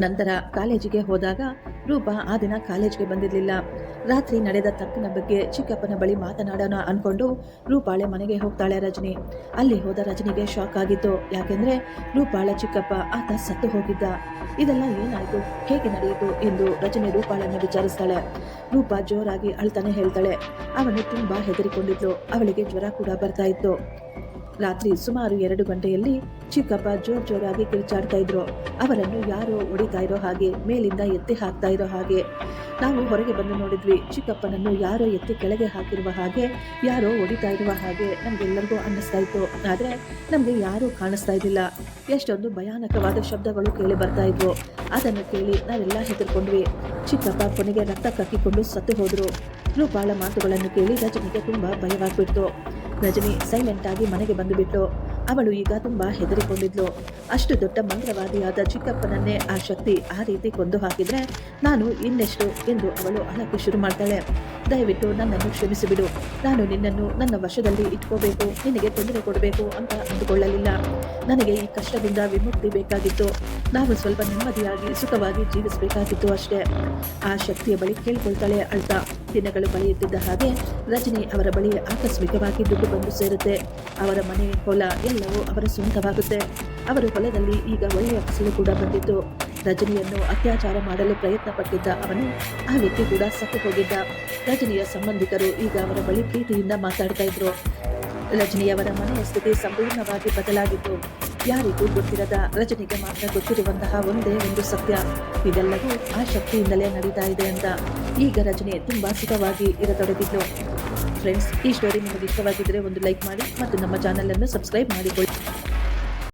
ನಂತರ ಕಾಲೇಜಿಗೆ ಹೋದಾಗ ರೂಪಾ ಆ ದಿನ ಕಾಲೇಜ್ಗೆ ಬಂದಿರಲಿಲ್ಲ. ರಾತ್ರಿ ನಡೆದ ತಪ್ಪಿನ ಬಗ್ಗೆ ಚಿಕ್ಕಪ್ಪನ ಬಳಿ ಮಾತನಾಡೋಣ ಅಂದ್ಕೊಂಡು ರೂಪಾಳೆ ಮನೆಗೆ ಹೋಗ್ತಾಳೆ ರಜನಿ. ಅಲ್ಲಿ ಹೋದ ರಜನಿಗೆ ಶಾಕ್ ಆಗಿತ್ತು. ಯಾಕೆಂದರೆ ರೂಪಾಳ ಚಿಕ್ಕಪ್ಪ ಆತ ಸತ್ತು ಹೋಗಿದ್ದ. ಇದೆಲ್ಲ ಏನಾಯಿತು? ಹೇಗೆ ನಡೆಯಿತು ಎಂದು ರಜನಿ ರೂಪಾಳನ್ನು ವಿಚಾರಿಸ್ತಾಳೆ. ರೂಪಾ ಜೋರಾಗಿ ಅಳ್ತಾನೆ ಹೇಳ್ತಾಳೆ. ಅವನು ತುಂಬಾ ಹೆದರಿಕೊಂಡಿದ್ಲು. ಅವಳಿಗೆ ಜ್ವರ ಕೂಡ ಬರ್ತಾ ಇತ್ತು. ರಾತ್ರಿ ಸುಮಾರು ಎರಡು ಗಂಟೆಯಲ್ಲಿ ಚಿಕ್ಕಪ್ಪ ಜೋರ್ ಜೋರಾಗಿ ಕಿರುಚಾಡ್ತಾ ಇದ್ರು. ಅವರನ್ನು ಯಾರೋ ಹೊಡಿತಾ ಇರೋ ಹಾಗೆ ಮೇಲಿಂದ ಎತ್ತಿ ಹಾಕ್ತಾ ಇರೋ ಹಾಗೆ. ನಾವು ಹೊರಗೆ ಬಂದು ನೋಡಿದ್ವಿ. ಚಿಕ್ಕಪ್ಪನನ್ನು ಯಾರೋ ಎತ್ತಿ ಕೆಳಗೆ ಹಾಕಿರುವ ಹಾಗೆ, ಯಾರೋ ಹೊಡಿತಾ ಇರುವ ಹಾಗೆ ನಮಗೆಲ್ಲರಿಗೂ ಅನ್ನಿಸ್ತಾ ಇತ್ತು. ಆದರೆ ನಮಗೆ ಯಾರೂ ಕಾಣಿಸ್ತಾ ಇದ್ದಿಲ್ಲ. ಎಷ್ಟೊಂದು ಭಯಾನಕವಾದ ಶಬ್ದಗಳು ಕೇಳಿ ಬರ್ತಾ ಇದ್ವು. ಅದನ್ನು ಕೇಳಿ ನಾವೆಲ್ಲ ಹೆದರ್ಕೊಂಡ್ವಿ. ಚಿಕ್ಕಪ್ಪ ಕೊನೆಗೆ ರಕ್ತ ಕಕ್ಕಿಕೊಂಡು ಸತ್ತು ಹೋದರು. ರೂಪಾಳ ಮಾತುಗಳನ್ನು ಕೇಳಿ ರಜನಿಗೆ ತುಂಬ ಭಯವಾಗ್ಬಿಡ್ತು. ರಜನಿ ಸೈಲೆಂಟ್ ಆಗಿ ಮನೆಗೆ ಬಂದುಬಿಟ್ಲು ಅವಳು ಈಗ ತುಂಬಾ ಹೆದರಿಕೊಂಡಿದ್ಲು. ಅಷ್ಟು ದೊಡ್ಡ ಮಂತ್ರವಾದಿಯಾದ ಚಿಕ್ಕಪ್ಪನನ್ನೇ ಆ ಶಕ್ತಿ ಆ ರೀತಿ ಕೊಂದು ಹಾಕಿದ್ರೆ ನಾನು ಇನ್ನೆಷ್ಟು ಎಂದು ಅವಳು ಅಳಕ್ಕೆ ಶುರು ಮಾಡ್ತಾಳೆ. ದಯವಿಟ್ಟು ನನ್ನನ್ನು ಕ್ಷಮಿಸಿಬಿಡು. ನಾನು ನಿನ್ನನ್ನು ನನ್ನ ವಶದಲ್ಲಿ ಇಟ್ಕೋಬೇಕು, ನಿನಗೆ ತೊಂದರೆ ಕೊಡಬೇಕು ಅಂತ ಅಂದುಕೊಳ್ಳಲಿಲ್ಲ. ನನಗೆ ಈ ಕಷ್ಟದಿಂದ ವಿಮುಕ್ತಿ ಬೇಕಾಗಿತ್ತು. ನಾನು ಸ್ವಲ್ಪ ನೆಮ್ಮದಿಯಾಗಿ ಸುಖವಾಗಿ ಜೀವಿಸಬೇಕಾಗಿತ್ತು ಅಷ್ಟೇ. ಆ ಶಕ್ತಿಯ ಬಳಿ ಕೇಳಿಕೊಳ್ತಾಳೆ ಅಳ್ತಾ. ದಿನಗಳು ಕಳೆಯುತ್ತಿದ್ದ ಹಾಗೆ ರಜನಿ ಅವರ ಬಳಿ ಆಕಸ್ಮಿಕವಾಗಿ ದುಡ್ಡು ಬಂದು ಸೇರುತ್ತೆ. ಅವರ ಮನೆ, ಹೊಲ ಎಲ್ಲವೂ ಅವರ ಸ್ವಂತವಾಗುತ್ತೆ. ಅವರ ಹೊಲದಲ್ಲಿ ಈಗ ಒಳ್ಳೆಯ ಫಸಲು ಕೂಡ ಬಂದಿತ್ತು ರಜನಿಯನ್ನು ಅತ್ಯಾಚಾರ ಮಾಡಲು ಪ್ರಯತ್ನ ಪಟ್ಟಿದ್ದ ಅವನು ಆ ವ್ಯಕ್ತಿ ಕೂಡ ಸತ್ತು ಹೋಗಿದ್ದ ರಜನಿಯ ಸಂಬಂಧಿಕರು ಈಗ ಅವರ ಬಳಿ ಪ್ರೀತಿಯಿಂದ ಮಾತಾಡ್ತಾ ಇದ್ರು. ರಜನಿಯವರ ಮನೋಸ್ಥಿತಿ ಸಂಪೂರ್ಣವಾಗಿ ಬದಲಾಗಿತ್ತು. ಯಾರಿಗೂ ಗೊತ್ತಿರದ ರಜನಿಗೆ ಮಾತ್ರ ಗೊತ್ತಿರುವಂತಹ ಒಂದೇ ಒಂದು ಸತ್ಯ. ಇದೆಲ್ಲವೂ ಆ ಶಕ್ತಿಯಿಂದಲೇ ನಡೀತಾ ಇದೆ ಅಂತ. ಈಗ ರಜನಿ ತುಂಬಾ ಸುಖವಾಗಿ ಇರತೊಡಗಿದ್ಲು. ಫ್ರೆಂಡ್ಸ್ ಈ ಸ್ಟೋರಿ ನಿಮಗೆ ಇಷ್ಟವಾಗಿದ್ದರೆ ಒಂದು ಲೈಕ್ ಮಾಡಿ ಮತ್ತು ನಮ್ಮ ಚಾನಲನ್ನು ಸಬ್ಸ್ಕ್ರೈಬ್ ಮಾಡಿಕೊಳ್ಳಿ.